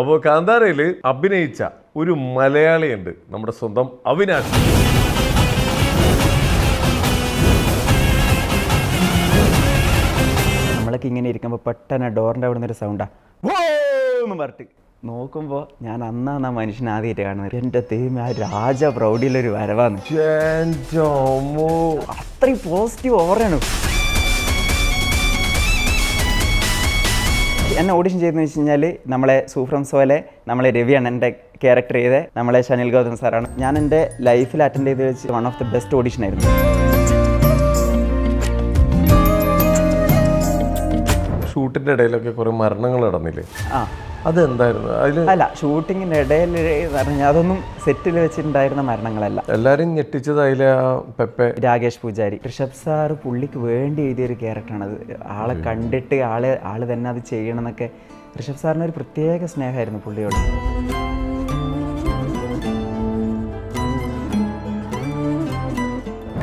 അപ്പോൾ കാന്താരയിൽ അഭിനയിച്ച ഒരു മലയാളിയുണ്ട് നമ്മുടെ സ്വന്തം അവിനാശ്. നമ്മളൊക്കെ ഇങ്ങനെ ഇരിക്കുമ്പോൾ പെട്ടെന്ന് ഡോറിന്റെ അവിടെ നിന്നൊരു സൗണ്ടാ എന്ന് പറഞ്ഞിട്ട്. നോക്കുമ്പോൾ ഞാൻ അന്നാണ് ആ മനുഷ്യനെ ആദ്യമായിട്ട് കാണുന്നത്. എന്റെ ദൈവം ആ രാജ പ്രൗഢിയിലൊരു വരവാന്ന് ജോമോ. അത്രയും പോസിറ്റീവ് ഓവറാണ് എന്നെ ഓഡിഷൻ ചെയ്തെന്ന് വെച്ച് കഴിഞ്ഞാൽ നമ്മളെ സൂഫ്രം സോലെ നമ്മളെ രവിയാണ് എന്റെ ക്യാരക്ടർ ചെയ്ത് നമ്മളെ ഷനിൽ ഗൗതം സാറാണ്. ഞാൻ എന്റെ ലൈഫിൽ അറ്റൻഡ് ചെയ്ത് വെച്ച് one of the best audition ആയിരുന്നു. ഷൂട്ടിന്റെ ഇടയിലൊക്കെ കുറേ മരണങ്ങൾ നടന്നില്ലേ? ആ. അതെന്തായിരുന്നു? അതിൽ അല്ല ഷൂട്ടിങ്ങിന്റെ ഇടയിൽ പറഞ്ഞാൽ അതൊന്നും സെറ്റിൽ വെച്ചിട്ടുണ്ടായിരുന്ന മരണങ്ങളല്ല. എല്ലാരും ഞെട്ടിച്ചത് അതിലെ ആ പെപ്പെ. രാകേഷ് പൂജാരി. ഋഷഭ് സാർ പുള്ളിക്ക് വേണ്ടി എഴുതിയൊരു ക്യാരക്ടറാണ് അത്. ആളെ കണ്ടിട്ട് ആൾ ആൾ തന്നെ അത് ചെയ്യണം എന്നൊക്കെ ഋഷഭ് സാറിന് ഒരു പ്രത്യേക സ്നേഹമായിരുന്നു പുള്ളിയോട്.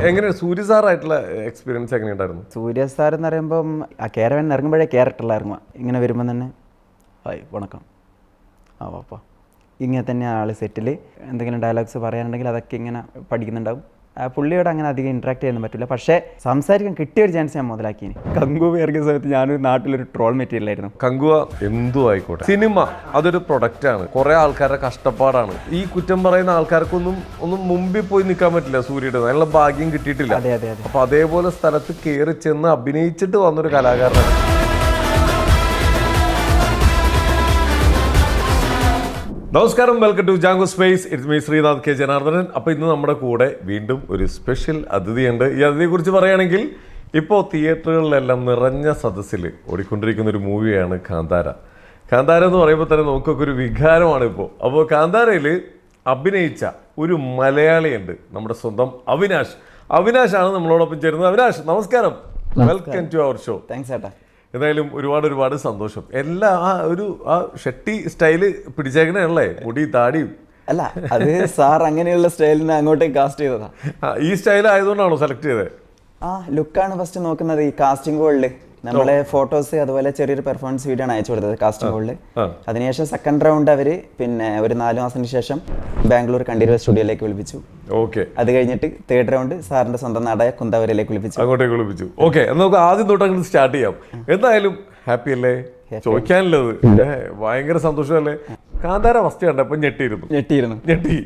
എങ്ങനെയാണ് സൂര്യ സാറായിട്ടുള്ള എക്സ്പീരിയൻസ് എങ്ങനെയുണ്ടായിരുന്നു സൂര്യ സാർ എന്ന് പറയുമ്പം ആ കേരവൻ ഇറങ്ങുമ്പോഴേ ക്യാരക്ടറിലായിരുന്നു ഇങ്ങനെ വരുമ്പോൾ തന്നെ ഹായ് വണക്കം. ആ വാപ്പാ ഇങ്ങനെ തന്നെ ആൾ സെറ്റിൽ എന്തെങ്കിലും ഡയലോഗ്സ് പറയാനുണ്ടെങ്കിൽ അതൊക്കെ ഇങ്ങനെ പഠിക്കുന്നുണ്ടാവും. പുള്ളിയോട് അങ്ങനെ അധികം ഇൻട്രാക്ട് ചെയ്യാൻ പറ്റില്ല. പക്ഷേ സംസാരിക്കാൻ കിട്ടിയ ഒരു ചാൻസ് ഞാൻ മുതലാക്കിയിന്. കങ്കു ഇറങ്ങിയ സമയത്ത് ഞാനൊരു നാട്ടിലൊരു ട്രോൾ മെറ്റീരിയൽ ആയിരുന്നു. കങ്കുവ എന്തു ആയിക്കോട്ടെ. സിനിമ അതൊരു പ്രൊഡക്റ്റ് ആണ്. കുറെ ആൾക്കാരുടെ കഷ്ടപ്പാടാണ്. ഈ കുറ്റം പറയുന്ന ആൾക്കാർക്കൊന്നും ഒന്നും മുമ്പിൽ പോയി നിൽക്കാൻ പറ്റില്ല സൂര്യയുടെ. നല്ല ഭാഗ്യം കിട്ടിയിട്ടില്ല. അതെ അതെ അതെ. അപ്പൊ അതേപോലെ സ്ഥലത്ത് കയറി ചെന്ന് അഭിനയിച്ചിട്ട് വന്നൊരു കലാകാരനാണ്. നമസ്കാരം welcome to Jango Space it's me Sreenath K. Janardhanan. അപ്പോൾ ഇന്ന് നമ്മുടെ കൂടെ വീണ്ടും ഒരു സ്പെഷ്യൽ അതിഥിയുണ്ട്. ഈ അതിഥിയെക്കുറിച്ച് പറയുകയാണെങ്കിൽ ഇപ്പോൾ തിയേറ്ററുകളിലെല്ലാം നിറഞ്ഞ സദസ്സിൽ ഓടിക്കൊണ്ടിരിക്കുന്ന ഒരു മൂവിയാണ് കാന്താര. കാന്താര എന്ന് പറയുമ്പോൾ തന്നെ നമുക്കൊക്കെ ഒരു വികാരമാണ് ഇപ്പോൾ അപ്പോൾ കാന്താരയിൽ അഭിനയിച്ച ഒരു മലയാളിയുണ്ട് നമ്മുടെ സ്വന്തം അവിനാഷ് അവിനാഷാണ് നമ്മളോടൊപ്പം ചേരുന്നത്. അവിനാഷ് നമസ്കാരം. Welcome to our show thanks ചേട്ടാ എന്തായാലും ഒരുപാട് ഒരുപാട് സന്തോഷം. എല്ലാ ആ ഒരു ആ ഷെട്ടി സ്റ്റൈൽ പിടിച്ചേക്കണേ മുടി താടിയും. അല്ല അത് സാർ അങ്ങനെയുള്ള സ്റ്റൈലിനെ അങ്ങോട്ടേക്ക് കാസ്റ്റ് ചെയ്തതാ. ഈ സ്റ്റൈൽ ആയതുകൊണ്ടാണോ സെലക്ട് ചെയ്തത് ആ ലുക്കാണ് ഫസ്റ്റ് നോക്കുന്നത് ഈ കാസ്റ്റിംഗ് കോളിൽ നമ്മളെ ഫോട്ടോസ് അതുപോലെ ചെറിയൊരു പെർഫോമൻസ് വീഡിയോ ആണ് അയച്ചു കൊടുത്തത് കാസ്റ്റിംഗ് കോളിൽ ആ. അതിനുശേഷം സെക്കൻഡ് റൗണ്ട് അവർ പിന്നെ ഒരു നാല് മാസത്തിന് ശേഷം ബാംഗ്ലൂർ കണ്ടീരവ സ്റ്റുഡിയോയിലേക്ക് വിളിപ്പിച്ചു. ഓക്കെ. അത് കഴിഞ്ഞിട്ട് തേർഡ് റൗണ്ട് സാറിന്റെ സ്വന്തം നാടായ കുന്തവരയിലേക്ക് വിളിപ്പിച്ചു. അങ്ങോട്ടേക്ക് വിളിപ്പിച്ചു. ഓക്കെ നമുക്ക് ആദ്യം തൊട്ട് അങ്ങോട്ട് സ്റ്റാർട്ട് ചെയ്യാം. എന്തായാലും ഹാപ്പി അല്ലേ? ചോദിക്കാനുള്ളത്. ഭയങ്കര സന്തോഷമല്ലേ? കാന്താര വസ്തു കണ്ടപ്പോ ഞെട്ടിയിരുന്നു. ഞെട്ടിയിരുന്നു. ഞെട്ടി.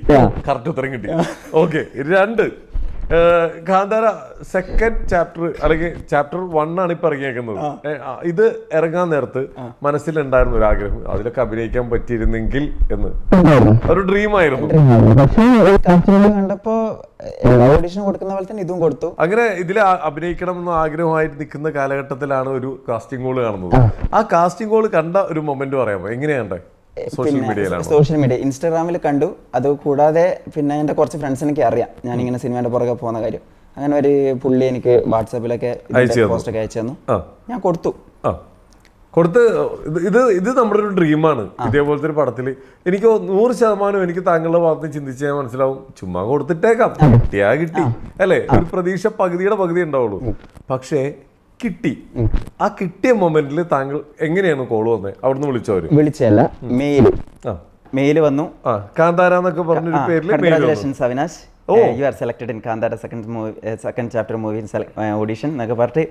കറക്റ്റ് ഉത്തരം കിട്ടി. ഓക്കെ രണ്ട്. കാന്താര സെക്കൻഡ് ചാപ്റ്റർ അല്ലെങ്കിൽ ചാപ്റ്റർ വൺ ആണ് ഇപ്പൊ ഇറങ്ങിയേക്കുന്നത്. ഇത് ഇറങ്ങാൻ നേരത്ത് മനസ്സിലുണ്ടായിരുന്ന ഒരു ആഗ്രഹം. അതിലൊക്കെ അഭിനയിക്കാൻ പറ്റിയിരുന്നെങ്കിൽ എന്ന്. ഒരു ഡ്രീം ആയിരുന്നു. കണ്ടപ്പോ ഓഡിഷൻ കൊടുക്കുന്ന പോലെ തന്നെ ഇതും കൊടുത്തു. അങ്ങനെ ഇതിൽ അഭിനയിക്കണം എന്ന ആഗ്രഹമായിട്ട് നിൽക്കുന്ന കാലഘട്ടത്തിലാണ് ഒരു കാസ്റ്റിംഗ് കോൾ കാണുന്നത്. ആ. കാസ്റ്റിംഗ് കോൾ കണ്ട ഒരു മൊമെന്റ് പറയാമോ? എങ്ങനെയാണ്ടേ സോഷ്യൽ മീഡിയയിലാണ് സോഷ്യൽ മീഡിയ ഇൻസ്റ്റാഗ്രാമിൽ കണ്ടു. അത് കൂടാതെ പിന്നെ എന്റെ കുറച്ച് ഫ്രണ്ട്സ് എനിക്ക് അറിയാം. ഞാനിങ്ങനെ സിനിമയുടെ പുറകെ പോകുന്ന കാര്യം. അങ്ങനെ ഒരു പുള്ളി എനിക്ക് വാട്സാപ്പിലൊക്കെ. പോസ്റ്റൊക്കെ അയച്ചു തന്നു. ഞാൻ കൊടുത്തു. കൊടുത്ത് ഇത് ഇത് ഇത് നമ്മുടെ ഒരു ഡ്രീമാണ് ഇതേപോലത്തെ ഒരു പടത്തിൽ എനിക്ക് നൂറ് ശതമാനം എനിക്ക് താങ്കളുടെ ഭാഗത്ത് ചിന്തിച്ച് ഞാൻ മനസ്സിലാവും. ചുമ്മാ കൊടുത്തിട്ടേക്കാം. കിട്ടിയാ കിട്ടി. അല്ലേ? ഒരു പ്രതീക്ഷ പകുതിയുടെ പകുതി ഉണ്ടാവുള്ളൂ. പക്ഷേ കിട്ടി. ആ കിട്ടിയ മൊമെന്റിൽ താങ്കൾ എങ്ങനെയാണ് കോൾ വന്നത് അവിടുന്ന് വിളിച്ചവര് വിളിച്ചല്ല മെയിൽ മെയിൽ വന്നു. കാന്താര എന്നൊക്കെ പറഞ്ഞൊരു പേരിൽ വന്നു. Avinash. You are selected in Kantara second movie second chapter movie audition എന്നൊക്കെ പറഞ്ഞിട്ട്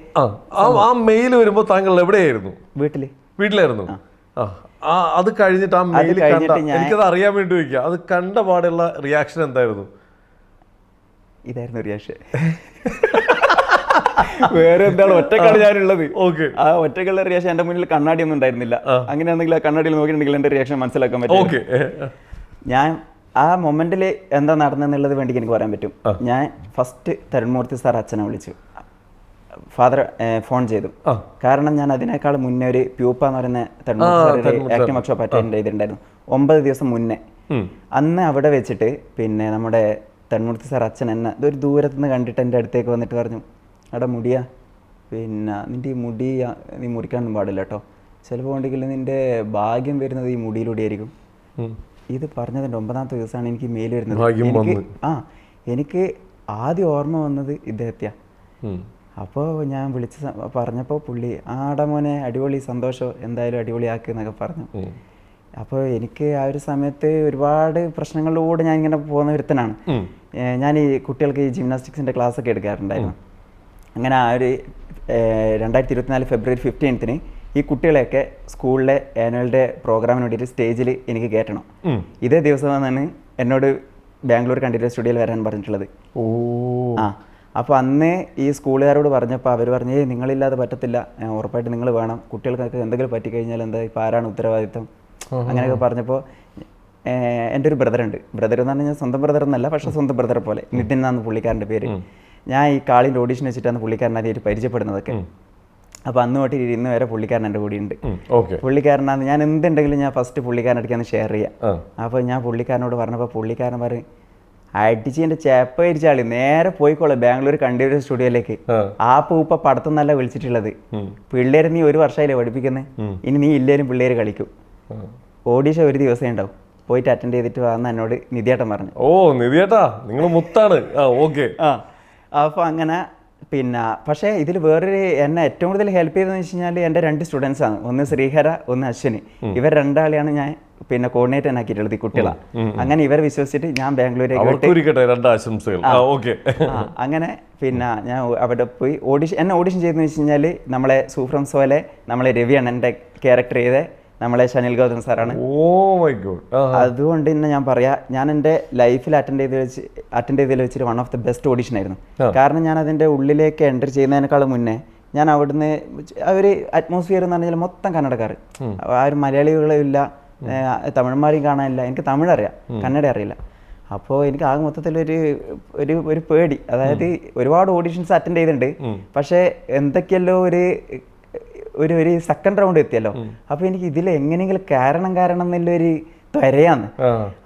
ആ മെയിൽ വരുമ്പോ താങ്കൾ എവിടെയായിരുന്നു? വീട്ടിൽ വീട്ടിലായിരുന്നു? ആ. അത് കഴിഞ്ഞിട്ട് ആ മെയിൽ കണ്ട എനിക്കത് അറിയാൻ വേണ്ടി ചോദിക്കുക അത് കണ്ട പാടുള്ള റിയാക്ഷൻ എന്തായിരുന്നു? ഇതായിരുന്നു റിയാക്ഷൻ വേറെ എന്താണ്? ഒറ്റക്കാണ് ഞാനുള്ളത്. ഓക്കെ. ആ ഒറ്റക്കുള്ള റിയാക്ഷൻ എന്റെ മുന്നിൽ കണ്ണാടി ഒന്നും ഉണ്ടായിരുന്നില്ല. അങ്ങനെയാണെങ്കിൽ ആ കണ്ണാടിയിൽ നോക്കിയിട്ടുണ്ടെങ്കിൽ എന്റെ റിയാക്ഷൻ മനസ്സിലാക്കാൻ പറ്റും. ഓക്കെ. ഞാൻ ആ മൊമെന്റിൽ എന്താ നടന്നെന്നുള്ളത് വേണ്ടി എനിക്ക് പറയാൻ പറ്റും. ഞാൻ ഫസ്റ്റ് തരുൺമൂർത്തി സാർ അച്ഛനെ വിളിച്ചു. ഫാദർ ഫോൺ ചെയ്തു. കാരണം ഞാൻ അതിനേക്കാൾ മുന്നേ ഒരു പ്യൂപ്പ എന്ന് പറയുന്ന തരുൺമൂർത്തി ആക്ടിംഗ് വർക്ക്ഷോപ്പ് അറ്റൻഡ് ചെയ്തിട്ടുണ്ടായിരുന്നു. ഒമ്പത് ദിവസം മുന്നേ. അന്ന് അവിടെ വെച്ചിട്ട് പിന്നെ നമ്മുടെ തന്മൂർത്തി സാർ അച്ഛൻ എന്നെ ഇതൊരു ദൂരത്ത് നിന്ന് കണ്ടിട്ട് എന്റെ അടുത്തേക്ക് വന്നിട്ട് പറഞ്ഞു എടാ മുടിയാ. പിന്നെ നിന്റെ ഈ മുടി നീ മുറിക്കാനൊന്നും പാടില്ല കേട്ടോ ചിലപ്പോൾ ഉണ്ടെങ്കിൽ നിന്റെ ഭാഗ്യം വരുന്നത് ഈ മുടിയിലൂടെ ആയിരിക്കും ഇത് പറഞ്ഞതിന്റെ ഒമ്പതാമത്തെ ദിവസമാണ് എനിക്ക് മെയിൽ വരുന്നത്. എനിക്ക് ആ എനിക്ക് ആദ്യം ഓർമ്മ വന്നത് ഇദ്ദേഹത്തെയാണ് അപ്പോൾ ഞാൻ വിളിച്ച് പറഞ്ഞപ്പോൾ പുള്ളി ആടെ മോനെ അടിപൊളി സന്തോഷം എന്തായാലും അടിപൊളിയാക്ക് എന്നൊക്കെ പറഞ്ഞു. അപ്പോൾ എനിക്ക് ആ ഒരു സമയത്ത് ഒരുപാട് പ്രശ്നങ്ങളിലൂടെ ഞാൻ ഇങ്ങനെ പോകുന്ന ഒരുത്തനാണ്. ഞാൻ ഈ കുട്ടികൾക്ക് ഈ ജിംനാസ്റ്റിക്സിന്റെ ക്ലാസ്സൊക്കെ എടുക്കാറുണ്ടായിരുന്നു. അങ്ങനെ ആ ഒരു രണ്ടായിരത്തി ഇരുപത്തിനാല് ഫെബ്രുവരി ഫിഫ്റ്റീൻത്തിന് ഈ കുട്ടികളെയൊക്കെ സ്കൂളിലെ ആനുവൽ ഡേ പ്രോഗ്രാമിന് വേണ്ടിയിട്ട് സ്റ്റേജിൽ എനിക്ക് കയറ്റണം. ഇതേ ദിവസമാണ് എന്നോട് ബാംഗ്ലൂർ കണ്ടിന്യൂസ് സ്റ്റുഡിയോയിൽ വരാൻ പറഞ്ഞിട്ടുള്ളത്. ഓ. ആ അപ്പോൾ അന്ന് ഈ സ്കൂളുകാരോട് പറഞ്ഞപ്പോൾ അവർ പറഞ്ഞു "ഏയ് നിങ്ങളില്ലാതെ പറ്റത്തില്ല. ഉറപ്പായിട്ട് നിങ്ങൾ വേണം. കുട്ടികൾക്കൊക്കെ എന്തെങ്കിലും പറ്റിക്കഴിഞ്ഞാൽ എന്താ ഇപ്പോൾ ആരാണ് ഉത്തരവാദിത്വം. അങ്ങനെയൊക്കെ പറഞ്ഞപ്പോൾ എന്റെ ഒരു ബ്രദറുണ്ട്. ബ്രദർ എന്ന് പറഞ്ഞാൽ സ്വന്തം ബ്രദർ എന്നല്ല പക്ഷേ സ്വന്തം ബ്രദർ പോലെ. നിതിൻ എന്നാണ് പുള്ളിക്കാരന്റെ പേര്. ഞാൻ ഈ കാളിന്റെ ഓഡീഷൻ വെച്ചിട്ടാണ് പുള്ളിക്കാരനായിട്ട് പരിചയപ്പെടുന്നതൊക്കെ. അപ്പോൾ അന്ന് തൊട്ട് ഇന്ന് വരെ പുള്ളിക്കാരൻ എന്റെ കൂടെ ഉണ്ട് പുള്ളിക്കാരനാണ് ഞാൻ എന്തുണ്ടെങ്കിലും ഞാൻ ഫസ്റ്റ് പുള്ളിക്കാരനടുക്കാന്ന് ഷെയർ ചെയ്യാം. അപ്പൊ അപ്പോൾ ഞാൻ പുള്ളിക്കാരനോട് പറഞ്ഞപ്പോൾ പുള്ളിക്കാരൻ പറയും അടിച്ച് എന്റെ ചേപ്പ ഇരിച്ചാളി നേരെ പോയിക്കോളെ ബാംഗ്ലൂർ കണ്ടിന്യൂസ് സ്റ്റുഡിയോയിലേക്ക്. ആ. പൂപ്പ പടത്തും നല്ല വിളിച്ചിട്ടുള്ളത്. പിള്ളേരെ നീ ഒരു വർഷമായില്ലേ പഠിപ്പിക്കുന്നത് ഇനി നീ ഇല്ലേലും പിള്ളേര് കളിക്കും. ഓഡീഷ ഓഡീഷൻ ഒരു ദിവസം ഉണ്ടാവും. പോയിട്ട് അറ്റൻഡ് ചെയ്തിട്ട് വന്ന് എന്നോട് നിധിയേട്ടൻ പറഞ്ഞു. ഓ നിധിയേട്ടാ നിങ്ങൾ മുത്താണ്. ആ ഓക്കെ. ആ. അപ്പോൾ അങ്ങനെ പിന്നെ പക്ഷേ ഇതിൽ വേറൊരു എന്നെ ഏറ്റവും കൂടുതൽ ഹെൽപ്പ് ചെയ്തതെന്ന് വെച്ച് കഴിഞ്ഞാൽ എന്റെ രണ്ട് സ്റ്റുഡൻസ് ആണ്. ഒന്ന് ശ്രീഹര ഒന്ന് അശ്വിനി. ഇവർ രണ്ടാളെയാണ് ഞാൻ പിന്നെ കോർഡിനേറ്റ് ആക്കിയിട്ടുള്ളത് ഈ കുട്ടികളാണ് അങ്ങനെ ഇവരെ വിശ്വസിച്ചിട്ട് ഞാൻ ബാംഗ്ലൂരേക്ക് അങ്ങനെ പിന്നെ ഞാൻ അവിടെ പോയി ഓഡിഷൻ എന്നെ ഓഡിഷൻ ചെയ്തെന്ന് വെച്ച് കഴിഞ്ഞാൽ നമ്മളെ സൂഫ്രം സോലെ നമ്മളെ രവിയാണ് എന്റെ ക്യാരക്ടർ ചെയ്ത്. നമ്മളെ ഷനിൽ ഗൗതം സാറാണ്. Oh my God. അതുകൊണ്ട് തന്നെ ഞാൻ പറയാ ഞാൻ എന്റെ ലൈഫിൽ അറ്റൻഡ് ചെയ്ത് വെച്ച് അറ്റൻഡ് ചെയ്തതിൽ വെച്ചിട്ട് one of the best audition ആയിരുന്നു. കാരണം ഞാൻ അതിന്റെ ഉള്ളിലേക്ക് എന്റർ ചെയ്യുന്നതിനേക്കാളും മുന്നേ ഞാൻ അവിടുന്ന് ഒരു അറ്റ്മോസ്ഫിയർ എന്ന് പറഞ്ഞാൽ മൊത്തം കന്നഡക്കാർ. ആരും മലയാളികളും ഇല്ല തമിഴന്മാരെയും കാണാനില്ല എനിക്ക് തമിഴ് അറിയാം കന്നഡ അറിയില്ല. അപ്പോൾ എനിക്ക് ആകെ മൊത്തത്തിലൊരു ഒരു ഒരു പേടി. അതായത് ഒരുപാട് ഓഡിഷൻസ് അറ്റൻഡ് ചെയ്തിട്ടുണ്ട്. പക്ഷേ എന്തൊക്കെയല്ലോ ഒരു ഒരു ഒരു സെക്കൻഡ് റൗണ്ട് എത്തിയല്ലോ. അപ്പോൾ എനിക്ക് ഇതിൽ എങ്ങനെയെങ്കിലും കാരണം കാരണം എന്നുള്ളൊരു ത്വരയാണ്.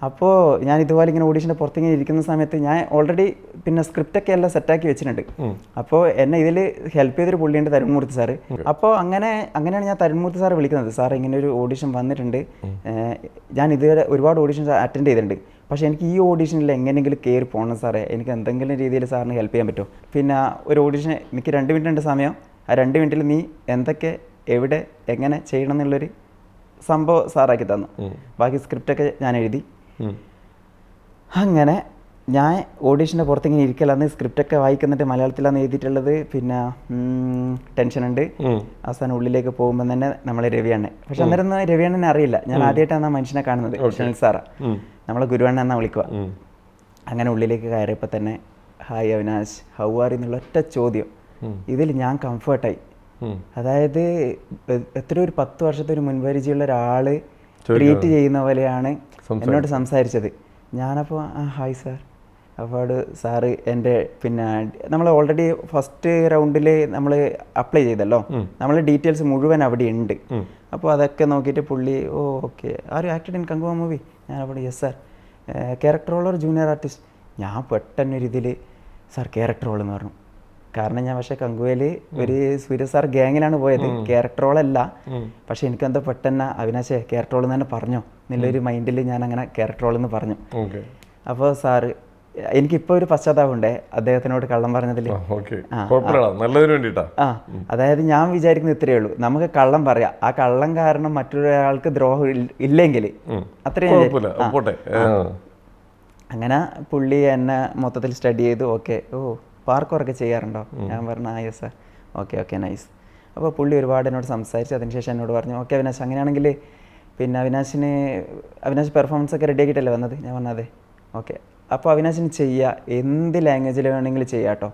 അപ്പോൾ ഞാൻ ഇതുപോലെ ഇങ്ങനെ ഓഡീഷന്റെ പുറത്തിങ്ങനെ ഇരിക്കുന്ന സമയത്ത് ഞാൻ ഓൾറെഡി പിന്നെ സ്ക്രിപ്റ്റൊക്കെ എല്ലാം സെറ്റാക്കി വെച്ചിട്ടുണ്ട്. അപ്പോൾ എന്നെ ഇതിൽ ഹെൽപ്പ് ചെയ്തൊരു പുള്ളിയുണ്ട് തരുൺമൂർത്തി സാറ്. അപ്പോൾ അങ്ങനെ അങ്ങനെയാണ് ഞാൻ തരുൺമൂർത്തി സാറ് വിളിക്കുന്നത്. സാർ ഇങ്ങനെ ഒരു ഓഡീഷൻ വന്നിട്ടുണ്ട്. ഞാൻ ഇതുവരെ ഒരുപാട് ഓഡീഷൻസ് അറ്റൻഡ് ചെയ്തിട്ടുണ്ട്. പക്ഷേ എനിക്ക് ഈ ഓഡീഷനിൽ എങ്ങനെയെങ്കിലും കയറി പോകണം സാറേ. എനിക്ക് എന്തെങ്കിലും രീതിയിൽ സാറിന് ഹെൽപ്പ് ചെയ്യാൻ പറ്റുമോ? പിന്നെ ഒരു ഓഡീഷൻ എനിക്ക് രണ്ട് മിനിറ്റ് ഉണ്ട് സമയം ആ രണ്ട് മിനിറ്റിൽ നീ എന്തൊക്കെ എവിടെ എങ്ങനെ ചെയ്യണം എന്നുള്ളൊരു സംഭവം സാറാക്കി തന്നു. ബാക്കി സ്ക്രിപ്റ്റൊക്കെ ഞാൻ എഴുതി. അങ്ങനെ ഞാൻ ഓഡീഷന്റെ പുറത്ത് ഇങ്ങനെ ഇരിക്കലാന്ന് സ്ക്രിപ്റ്റൊക്കെ വായിക്കുന്നിട്ട് മലയാളത്തിലാണ് എഴുതിയിട്ടുള്ളത്. പിന്നെ ടെൻഷൻ ഉണ്ട്. അവസാനം ഉള്ളിലേക്ക് പോകുമ്പോൾ തന്നെ നമ്മളെ രവിയാണ് പക്ഷെ അന്നേരം ഒന്നും രവിയണ്ണനെ അറിയില്ല. ഞാൻ ആദ്യമായിട്ടാണ് ആ മനുഷ്യനെ കാണുന്നത്. ഷണിൽ സാറാ. നമ്മളെ ഗുരുവണ്ണ എന്നാ വിളിക്കുക അങ്ങനെ ഉള്ളിലേക്ക് കയറിയപ്പോൾ തന്നെ ഹായ് അവിനാശ് ഹൗ ആർ എന്നുള്ള ഒറ്റ ചോദ്യം ഇതിൽ ഞാൻ കംഫർട്ടായി അതായത് എത്ര ഒരു പത്ത് വർഷത്തെ ഒരു മുൻപരിചയമുള്ള ഒരാൾ ട്രീറ്റ് ചെയ്യുന്ന പോലെയാണ് എന്നോട് സംസാരിച്ചത്. ഞാനപ്പോൾ ആ ഹായ് സാർ അപ്പോൾ സാറ് എന്റെ പിന്നെ നമ്മൾ ഓൾറെഡി ഫസ്റ്റ് റൗണ്ടിൽ നമ്മൾ അപ്ലൈ ചെയ്തല്ലോ. നമ്മൾ ഡീറ്റെയിൽസ് മുഴുവൻ അവിടെ ഉണ്ട് അപ്പോൾ അതൊക്കെ നോക്കിയിട്ട് പുള്ളി ഓ ഓക്കെ ആര് ആക്ടഡ് ഇൻ കങ്കുവ മൂവി ഞാൻ അവിടെ yes sir character roller junior artist ഞാൻ പെട്ടെന്നൊരു ഇതിൽ സാർ ക്യാരക്ടർ റോൾ എന്ന് പറഞ്ഞു. കാരണം ഞാൻ പക്ഷെ കങ്കുവേൽ ഒരു സൂര്യ സാർ ഗ്യാങ്ങിലാണ് പോയത്. ക്യാരക്ടർ റോളല്ല പക്ഷെ എനിക്കെന്തോ പെട്ടെന്ന് അവിനാശേ ക്യാരക്ടർ റോൾ എന്ന് തന്നെ പറഞ്ഞോ. എന്നുള്ളൊരു മൈൻഡിൽ ഞാൻ അങ്ങനെ ക്യാരക്ടർ റോൾ എന്ന് പറഞ്ഞു. അപ്പോൾ സാറ് എനിക്കിപ്പോ ഒരു പശ്ചാത്താപമുണ്ടേ അദ്ദേഹത്തിനോട് കള്ളം പറഞ്ഞതിൽ. ആ അതായത് ഞാൻ വിചാരിക്കുന്നത് ഇത്രയേ ഉള്ളൂ. നമുക്ക് കള്ളം പറയാം. ആ കള്ളം കാരണം മറ്റൊരാൾക്ക് ദ്രോഹം ഇല്ലെങ്കിൽ. അത്രയും അങ്ങനെ പുള്ളി എന്നെ മൊത്തത്തിൽ സ്റ്റഡി ചെയ്തു. ഓക്കെ. ഓ. പാർക്ക് വർക്ക് ചെയ്യാറുണ്ടോ ഞാൻ പറഞ്ഞു ആ yes sir okay okay nice അപ്പോൾ പുള്ളി ഒരുപാട് എന്നോട് സംസാരിച്ചു അതിനുശേഷം എന്നോട് പറഞ്ഞു ഓക്കെ അവിനാശ് അങ്ങനെയാണെങ്കിൽ പിന്നെ അവിനാശിന് അവിനാശ് പെർഫോമൻസ് ഒക്കെ റെഡി ആക്കിയിട്ടല്ലേ വന്നത്? ഞാൻ പറഞ്ഞു അതെ. ഓക്കെ അപ്പോൾ അവിനാശിന് ചെയ്യുക എന്ത് ലാംഗ്വേജിൽ വേണമെങ്കിലും ചെയ്യാം കേട്ടോ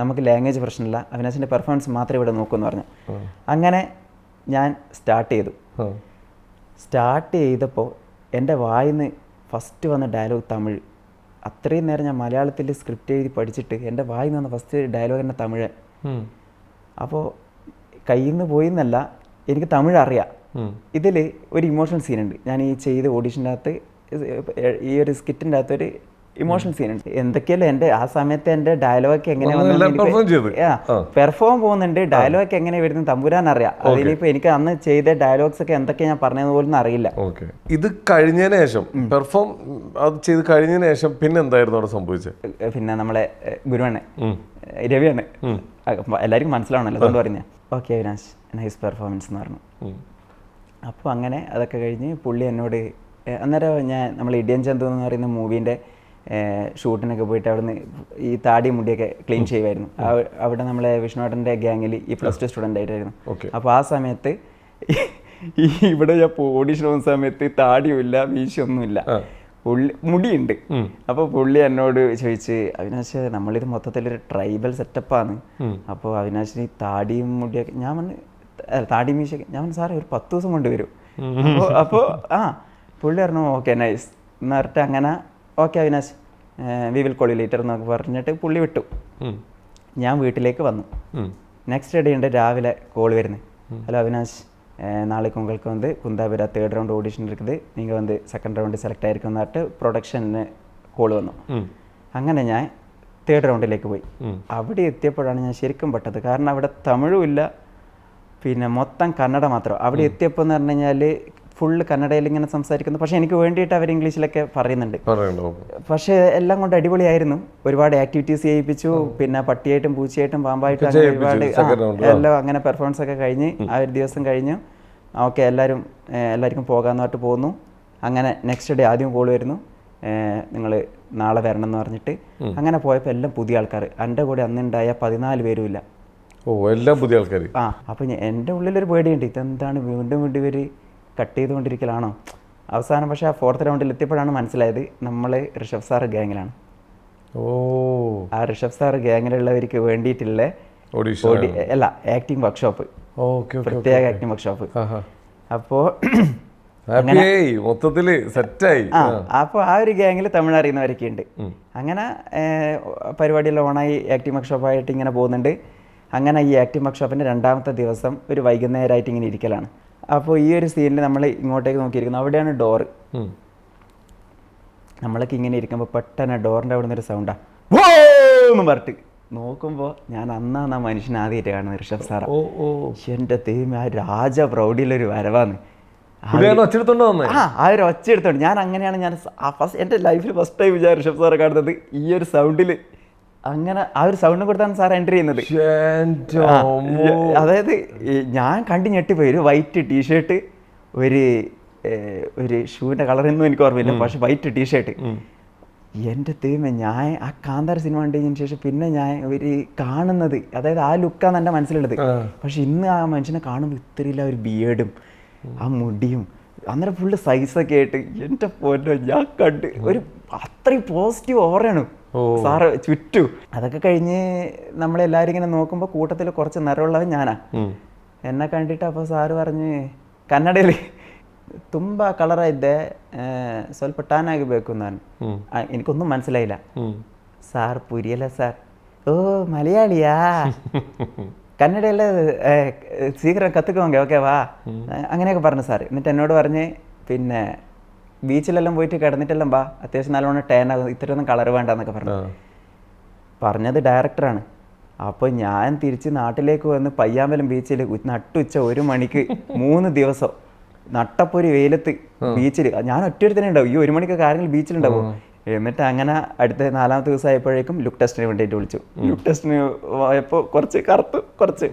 നമുക്ക് ലാംഗ്വേജ് പ്രശ്നമില്ല. അവിനാശിന്റെ പെർഫോമൻസ് മാത്രമേ ഇവിടെ നോക്കൂ എന്ന് പറഞ്ഞു അങ്ങനെ ഞാൻ സ്റ്റാർട്ട് ചെയ്തു. സ്റ്റാർട്ട് ചെയ്തപ്പോൾ എന്റെ വായിന്ന് ഫസ്റ്റ് വന്ന ഡയലോഗ് തമിഴ്. അത്രയും നേരം ഞാൻ മലയാളത്തിൽ സ്ക്രിപ്റ്റ് എഴുതി പഠിച്ചിട്ട് എന്റെ വായി നിന്ന് ഫസ്റ്റ് ഡയലോഗ് തന്നെ തമിഴ് അപ്പോൾ കയ്യിൽ നിന്ന് പോയി എന്നല്ല എനിക്ക് തമിഴ് അറിയാം. ഇതിൽ ഒരു ഇമോഷണൽ സീനുണ്ട് ഞാൻ ഈ ചെയ്ത ഓഡീഷന്റെ അകത്ത് ഈ ഒരു സ്കിറ്റിന്റെ അകത്ത് ഒരു സീൻ ഉണ്ട്. എന്തൊക്കെയല്ലേ എന്റെ ആ സമയത്ത് എന്റെ ഡയലോഗ് എങ്ങനെ പെർഫോം പോകുന്നുണ്ട്. ഡയലോഗ് എങ്ങനെ വരുന്നത് തമ്പുരാൻ അറിയാം അതിനിപ്പോ എനിക്ക് അന്ന് ചെയ്ത ഡയലോഗ്സ് ഒക്കെ എന്തൊക്കെ ഞാൻ പറഞ്ഞത് പോലും അറിയില്ല. ഓക്കെ ഇത് കഴിഞ്ഞതിന് ശേഷം പെർഫോം അത് ചെയ്ത് കഴിഞ്ഞതിന് ശേഷം പിന്നെ എന്തായിരുന്നു അവിടെ സംഭവിച്ചത്? പിന്നെ നമ്മളെ ഗുരുവാണ്. രവിയാണ്. എല്ലാവർക്കും മനസ്സിലാവണല്ലോ അതുകൊണ്ട് പറഞ്ഞ. ഓക്കെ അവിനാശ് നൈസ് പെർഫോമൻസ് എന്ന് പറഞ്ഞു. അപ്പോൾ അങ്ങനെ അതൊക്കെ കഴിഞ്ഞ് പുള്ളി എന്നോട് അന്നേരം ഞാൻ നമ്മൾ ഇടിയൻ ചന്തു എന്ന് പറയുന്ന മൂവീന്റെ ഷൂട്ടിനൊക്കെ പോയിട്ട് അവിടുന്ന് ഈ താടി മുടിയൊക്കെ ക്ലീൻ ചെയ്യുമായിരുന്നു അവ- അവിടെ നമ്മളെ വിഷ്ണുവേട്ടന്റെ ഗ്യാങ്ങിൽ ഈ പ്ലസ് ടു സ്റ്റുഡന്റ് ആയിട്ടായിരുന്നു. അപ്പോൾ ആ സമയത്ത് ഇവിടെ ഞാൻ ഓഡിഷൻ പോകുന്ന സമയത്ത് താടിയുമില്ല മീശയൊന്നുമില്ല പുള്ളി മുടിയുണ്ട്. അപ്പോൾ പുള്ളി എന്നോട് ചോദിച്ച് അവിനാശ് നമ്മളിത് മൊത്തത്തിലൊരു ട്രൈബൽ സെറ്റപ്പാണ്. അപ്പോൾ അവിനാശിന് ഈ താടിയും മുടിയൊക്കെ ഞാൻ പറഞ്ഞു താടിയും താടി മീശയൊക്കെ ഞാൻ പറഞ്ഞു സാറേ ഒരു പത്ത് ദിവസം കൊണ്ടുവരും. അപ്പോൾ അപ്പോൾ ആ പുള്ളി പറഞ്ഞു ഓക്കെ നൈസ്. എന്ന് പറഞ്ഞിട്ട് അങ്ങനെ Okay Avinash we will collaborate എന്നൊക്കെ പറഞ്ഞിട്ട് പുള്ളി വിട്ടു ഉം. ഞാൻ വീട്ടിലേക്ക് വന്നു ഉം. നെക്സ്റ്റ് ഡേ ഉണ്ട് രാവിലെ കോൾ വരുന്നത് ഹലോ அவினாஷ் அஹ் நாளைக்கு உங்களுக்கு வந்து குந்தாபிரா தேர்ட் ரவுண்ட் ஆடிஷன் இருக்குது நீங்கள் வந்து செகண்ட் റൗണ്ട് സെലക്ട് ആയിരിക്കും എന്നിട്ട് പ്രൊഡക്ഷന് കോൾ വന്നു ഉം. അങ്ങനെ ഞാൻ തേർഡ് റൗണ്ടിലേക്ക് പോയി അവിടെ എത്തിയപ്പോഴാണ് ഞാൻ ശരിക്കും പെട്ടത് കാരണം അവിടെ തമിഴും ഇല്ല പിന്നെ മൊത്തം കന്നഡ മാത്രം അവിടെ എത്തിയപ്പോൾ എന്ന് പറഞ്ഞു കഴിഞ്ഞാൽ ഫുള്ള് കന്നഡയിൽ ഇങ്ങനെ സംസാരിക്കുന്നു. പക്ഷേ എനിക്ക് വേണ്ടിയിട്ട് അവർ ഇംഗ്ലീഷിലൊക്കെ പറയുന്നുണ്ട്. പക്ഷേ എല്ലാം കൊണ്ട് അടിപൊളിയായിരുന്നു. ഒരുപാട് ആക്ടിവിറ്റീസ് ചെയ്യിപ്പിച്ചു. പിന്നെ പട്ടിയായിട്ടും പൂച്ചയായിട്ടും പാമ്പായിട്ടും അങ്ങനെ ഒരുപാട് എല്ലാം അങ്ങനെ പെർഫോമൻസ് ഒക്കെ കഴിഞ്ഞ് ആ ഒരു ദിവസം കഴിഞ്ഞു. ഓക്കെ എല്ലാവരും എല്ലാവർക്കും പോകാമെന്ന് പറഞ്ഞിട്ട് പോന്നു. അങ്ങനെ നെക്സ്റ്റ് ഡേ ആദ്യം കോൾ വരുന്നു. നിങ്ങൾ നാളെ വരണം എന്ന് പറഞ്ഞിട്ട് അങ്ങനെ പോയപ്പോൾ എല്ലാം പുതിയ ആൾക്കാർ എന്റെ കൂടെ അന്നുണ്ടായ പതിനാല് പേരും ഇല്ല. ഓ എല്ലാം പുതിയ ആൾക്കാർ ആ അപ്പം എന്റെ ഉള്ളിലൊരു പേടിയുണ്ട്. ഇതെന്താണ് വീണ്ടും വീണ്ടും ഇവർ കട്ട് ചെയ്തുകൊണ്ടിരിക്കലാണോ? അവസാനം പക്ഷേ ആ ഫോർത്ത് റൗണ്ടിൽ എത്തിയപ്പോഴാണ് മനസ്സിലായത് നമ്മൾ ഋഷഭ് സാർ ഗ്യാങ്ങിലാണ്. ഓ. ആ ഋഷഭ് സാർ ഗ്യാങ്ങിലുള്ളവർക്ക് വേണ്ടിയിട്ടുള്ള അല്ല ആക്ടിങ് വർക്ക്ഷോപ്പ് പ്രത്യേക ആക്ടിങ് വർക്ക്ഷോപ്പ് അപ്പോ അപ്പോൾ മൊത്തത്തിൽ സെറ്റായി. അപ്പോൾ ആ ഒരു ഗ്യാങ്ങിൽ തമിഴ് അറിയുന്നവരൊക്കെ ഉണ്ട്. അങ്ങനെ പരിപാടിയെല്ലാം ഓണായി ആക്ടിംഗ് വർക്ക്ഷോപ്പായിട്ട് ഇങ്ങനെ പോകുന്നുണ്ട്. അങ്ങനെ ഈ ആക്ടിംഗ് വർക്ക്ഷോപ്പിന്റെ രണ്ടാമത്തെ ദിവസം ഒരു വൈകുന്നേരമായിട്ട് ഇങ്ങനെ ഇരിക്കലാണ്. അപ്പോൾ ഈ ഒരു സീനിൽ നമ്മൾ ഇങ്ങോട്ടേക്ക് നോക്കിയിരിക്കുന്നത് അവിടെയാണ് ഡോർ. നമ്മളൊക്കെ ഇങ്ങനെ ഇരിക്കുമ്പോൾ പെട്ടെന്ന് ഡോറിന്റെ അവിടെ നിന്നൊരു സൗണ്ടാ എന്ന് പറഞ്ഞിട്ട് നോക്കുമ്പോൾ ഞാൻ അന്നാണ് ആ മനുഷ്യനെ ആദ്യമായിട്ട് കാണുന്നത് ഋഷഭ് സാറ. ഓ ഓ. എന്റെ ദൈവം ആ രാജ പ്രൗഢിയിലൊരു വരവാന്ന്. ആ ആ ഒരു ഒച്ച എടുത്തോണ്ട് ഞാൻ അങ്ങനെയാണ് ഞാൻ ഫസ്റ്റ് എന്റെ ലൈഫിൽ ഫസ്റ്റ് ടൈം വിചാരിച്ചു ഋഷഭ് സാറെ കാണുന്നത് ഈ ഒരു സൗണ്ടിൽ അങ്ങനെ ആ ഒരു സൗണ്ടും കൊടുത്താണ് സാർ എൻട്രി ചെയ്യുന്നത്. അതായത് ഞാൻ കണ്ടു ഞെട്ടിപ്പോയി. ഒരു വൈറ്റ് ടീഷർട്ട് ഒരു ഒരു ഷൂവിന്റെ കളറൊന്നും എനിക്ക് ഓർമ്മയില്ല. പക്ഷെ വൈറ്റ് ടീഷർട്ട് എന്റെ തീമ ഞാൻ ആ കാന്താര സിനിമ കണ്ടതിന് ശേഷം പിന്നെ ഞാൻ ഒരു കാണുന്നത് അതായത് ആ ലുക്കാണ് എന്റെ മനസ്സിലുള്ളത്. പക്ഷെ ഇന്ന് ആ മനുഷ്യനെ കാണുമ്പോൾ ഇത്രയില്ല ഒരു ബിയേഡും ആ മുടിയും അന്നേരം ഫുള്ള് സൈസൊക്കെ ആയിട്ട് എൻ്റെ പൊന്നോ ഞാൻ കണ്ട് ഒരു അത്രയും പോസിറ്റീവ് ഓവറാണ് സാറ് ചുറ്റു അതൊക്കെ കഴിഞ്ഞ് നമ്മളെല്ലാവരും ഇങ്ങനെ നോക്കുമ്പോൾ കൂട്ടത്തിൽ കുറച്ച് നിറമുള്ളവൻ ഞാനാ എന്നെ കണ്ടിട്ട് അപ്പോൾ സാറ് പറഞ്ഞ് കന്നഡയിൽ ತುಂಬ ಕಲರ ಇದ್ದೆ ಆ, ಸ್ವಲ್ಪ ಟಾನ್ ಆಗಬೇಕು ನಾನು ಆ, എനിക്കൊന്നും മനസ്സിലായില്ല സാർ പുരിയല്ല സാർ ഓ മലയാളിയാ കന്നഡയല്ല സീക്രം കത്തുക്കോങ്ക ഓക്കെ വാ. അങ്ങനെയൊക്കെ പറഞ്ഞു സാർ എന്നിട്ട് എന്നോട് പറഞ്ഞ് പിന്നെ ബീച്ചിലെല്ലാം പോയിട്ട് കിടന്നിട്ടെല്ലാം വാ. അത്യാവശ്യം നല്ലോണം ടേൻ ആകും. ഇത്രയൊന്നും കളർ വേണ്ടെന്നൊക്കെ പറഞ്ഞു. ആ. പറഞ്ഞത് ഡയറക്ടറാണ് അപ്പോൾ ഞാൻ തിരിച്ച് നാട്ടിലേക്ക് വന്ന് പയ്യാമ്പലം ബീച്ചിൽ നട്ടുച്ച ഒരു മണിക്ക് മൂന്ന് ദിവസം. നട്ടപ്പൊരു വെയിലത്ത് ബീച്ചിൽ ഞാൻ ഒറ്റ ഒരുത്തന്നെ ഉണ്ടാവും. ഈ ഒരു മണിക്കൊക്കെ ആരെങ്കിലും ബീച്ചിലുണ്ടാവും എന്നിട്ട് അങ്ങനെ അടുത്ത നാലാമത്തെ ദിവസം ആയപ്പോഴേക്കും ലുക്ക് ടെസ്റ്റിന് വേണ്ടിയിട്ട് വിളിച്ചു. ലുക്ക് ടെസ്റ്റിന് പോയപ്പോൾ കുറച്ച് കറുത്തു കുറച്ച്.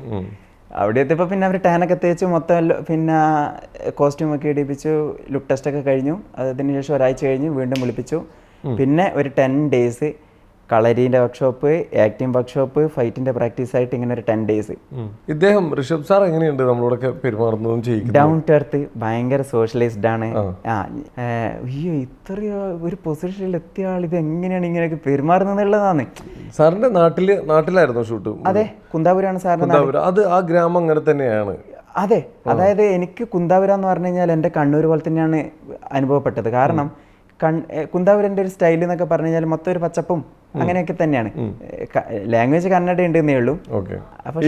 അവിടെ എത്തിയപ്പോൾ പിന്നെ അവർ ടാനൊക്കെ തേച്ച് മൊത്തം പിന്നെ കോസ്റ്റ്യൂം ഒക്കെ ഇടിപ്പിച്ചു ലുക്ക് ടെസ്റ്റ് ഒക്കെ കഴിഞ്ഞു. അതിന് ശേഷം ഒരാഴ്ച കഴിഞ്ഞു വീണ്ടും വിളിപ്പിച്ചു. പിന്നെ ഒരു ടെൻ ഡേയ്സ് കളരീന്റെ വർക്ക്ഷോപ്പ് ആക്ടിങ് വർക്ക്ഷോപ്പ് ഫൈറ്റിന്റെ പ്രാക്ടീസ് ആയിട്ട് ഇങ്ങനെ ഒരു ടെൻ ഡേയ്സ് ഇദ്ദേഹം ഋഷഭ് സാർ എങ്ങനെയുണ്ട് നമ്മളോടൊക്കെ പെരുമാറുന്നതും ചെയ്യും ഡൗൺ ടു എർത്ത് ഭയങ്കര സോഷ്യലൈസ്ഡ് ആണ്. ആ. അയ്യോ ഇത്രയോ ഒരു പൊസിഷനിൽ എത്തിയ ആൾ ഇത് എങ്ങനെയാണ് ഇങ്ങനെയൊക്കെ പെരുമാറുന്നത് എന്നുള്ളതാണ് സാറിന്റെ നാട്ടിൽ നാട്ടിലായിരുന്നു ഷൂട്ട് അതെ കുന്താപുരാണ് സാറിന്റെ അത് ആ ഗ്രാമം അങ്ങനെ തന്നെയാണ്. അതെ അതായത് എനിക്ക് കുന്താപുര എന്ന് പറഞ്ഞു കഴിഞ്ഞാൽ എന്റെ കണ്ണൂർ പോലെ തന്നെയാണ് അനുഭവപ്പെട്ടത്. കാരണം കൺ കുന്താപുരന്റെ ഒരു സ്റ്റൈൽ എന്നൊക്കെ പറഞ്ഞു കഴിഞ്ഞാൽ മൊത്തം ഒരു പച്ചപ്പും അങ്ങനെയൊക്കെ തന്നെയാണ്. ലാംഗ്വേജ് കന്നഡ ഉണ്ടെന്നേ ഉള്ളൂ. ഓക്കെ.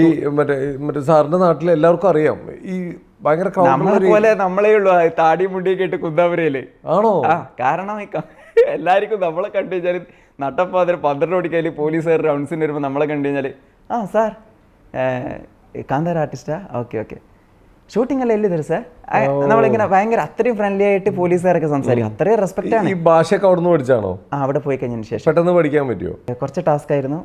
ഈ മറ്റേ മറ്റേ സാറിന്റെ നാട്ടിൽ എല്ലാവർക്കും അറിയാം. ഈ ഭയങ്കര പോലെ നമ്മളേ ഉള്ളൂ. താടി മുടിയൊക്കെ ഇട്ട് കുന്താപുരയിൽ. ആണോ? കാരണം എല്ലാവർക്കും നമ്മളെ കണ്ടു കഴിഞ്ഞാൽ നട്ടപ്പാതിര പന്ത്രണ്ട് മണിക്കായി പോലീസുകാർ റൗണ്ട്സിന് വരുമ്പോൾ നമ്മളെ കണ്ടു കഴിഞ്ഞാൽ ആ സാർ കാന്താര ആർട്ടിസ്റ്റാ ഓക്കെ ഓക്കെ. ഷൂട്ടിംഗ് അല്ലേ എല്ലിതരും സർ നമ്മളിങ്ങനെ ഭയങ്കര അത്രയും ഫ്രണ്ട്ലി ആയിട്ട് പോലീസുകാരൊക്കെ സംസാരിക്കും. അത്രയും റെസ്പെക്ട് ആണ്. ഈ ഭാഷയൊക്കെ അവിടുന്ന് പഠിച്ചാണോ? ആ അവിടെ പോയി കഴിഞ്ഞതിന് ശേഷം. പെട്ടെന്ന് പഠിക്കാൻ പറ്റുമോ കുറച്ച് ടാസ്ക് ആയിരുന്നു.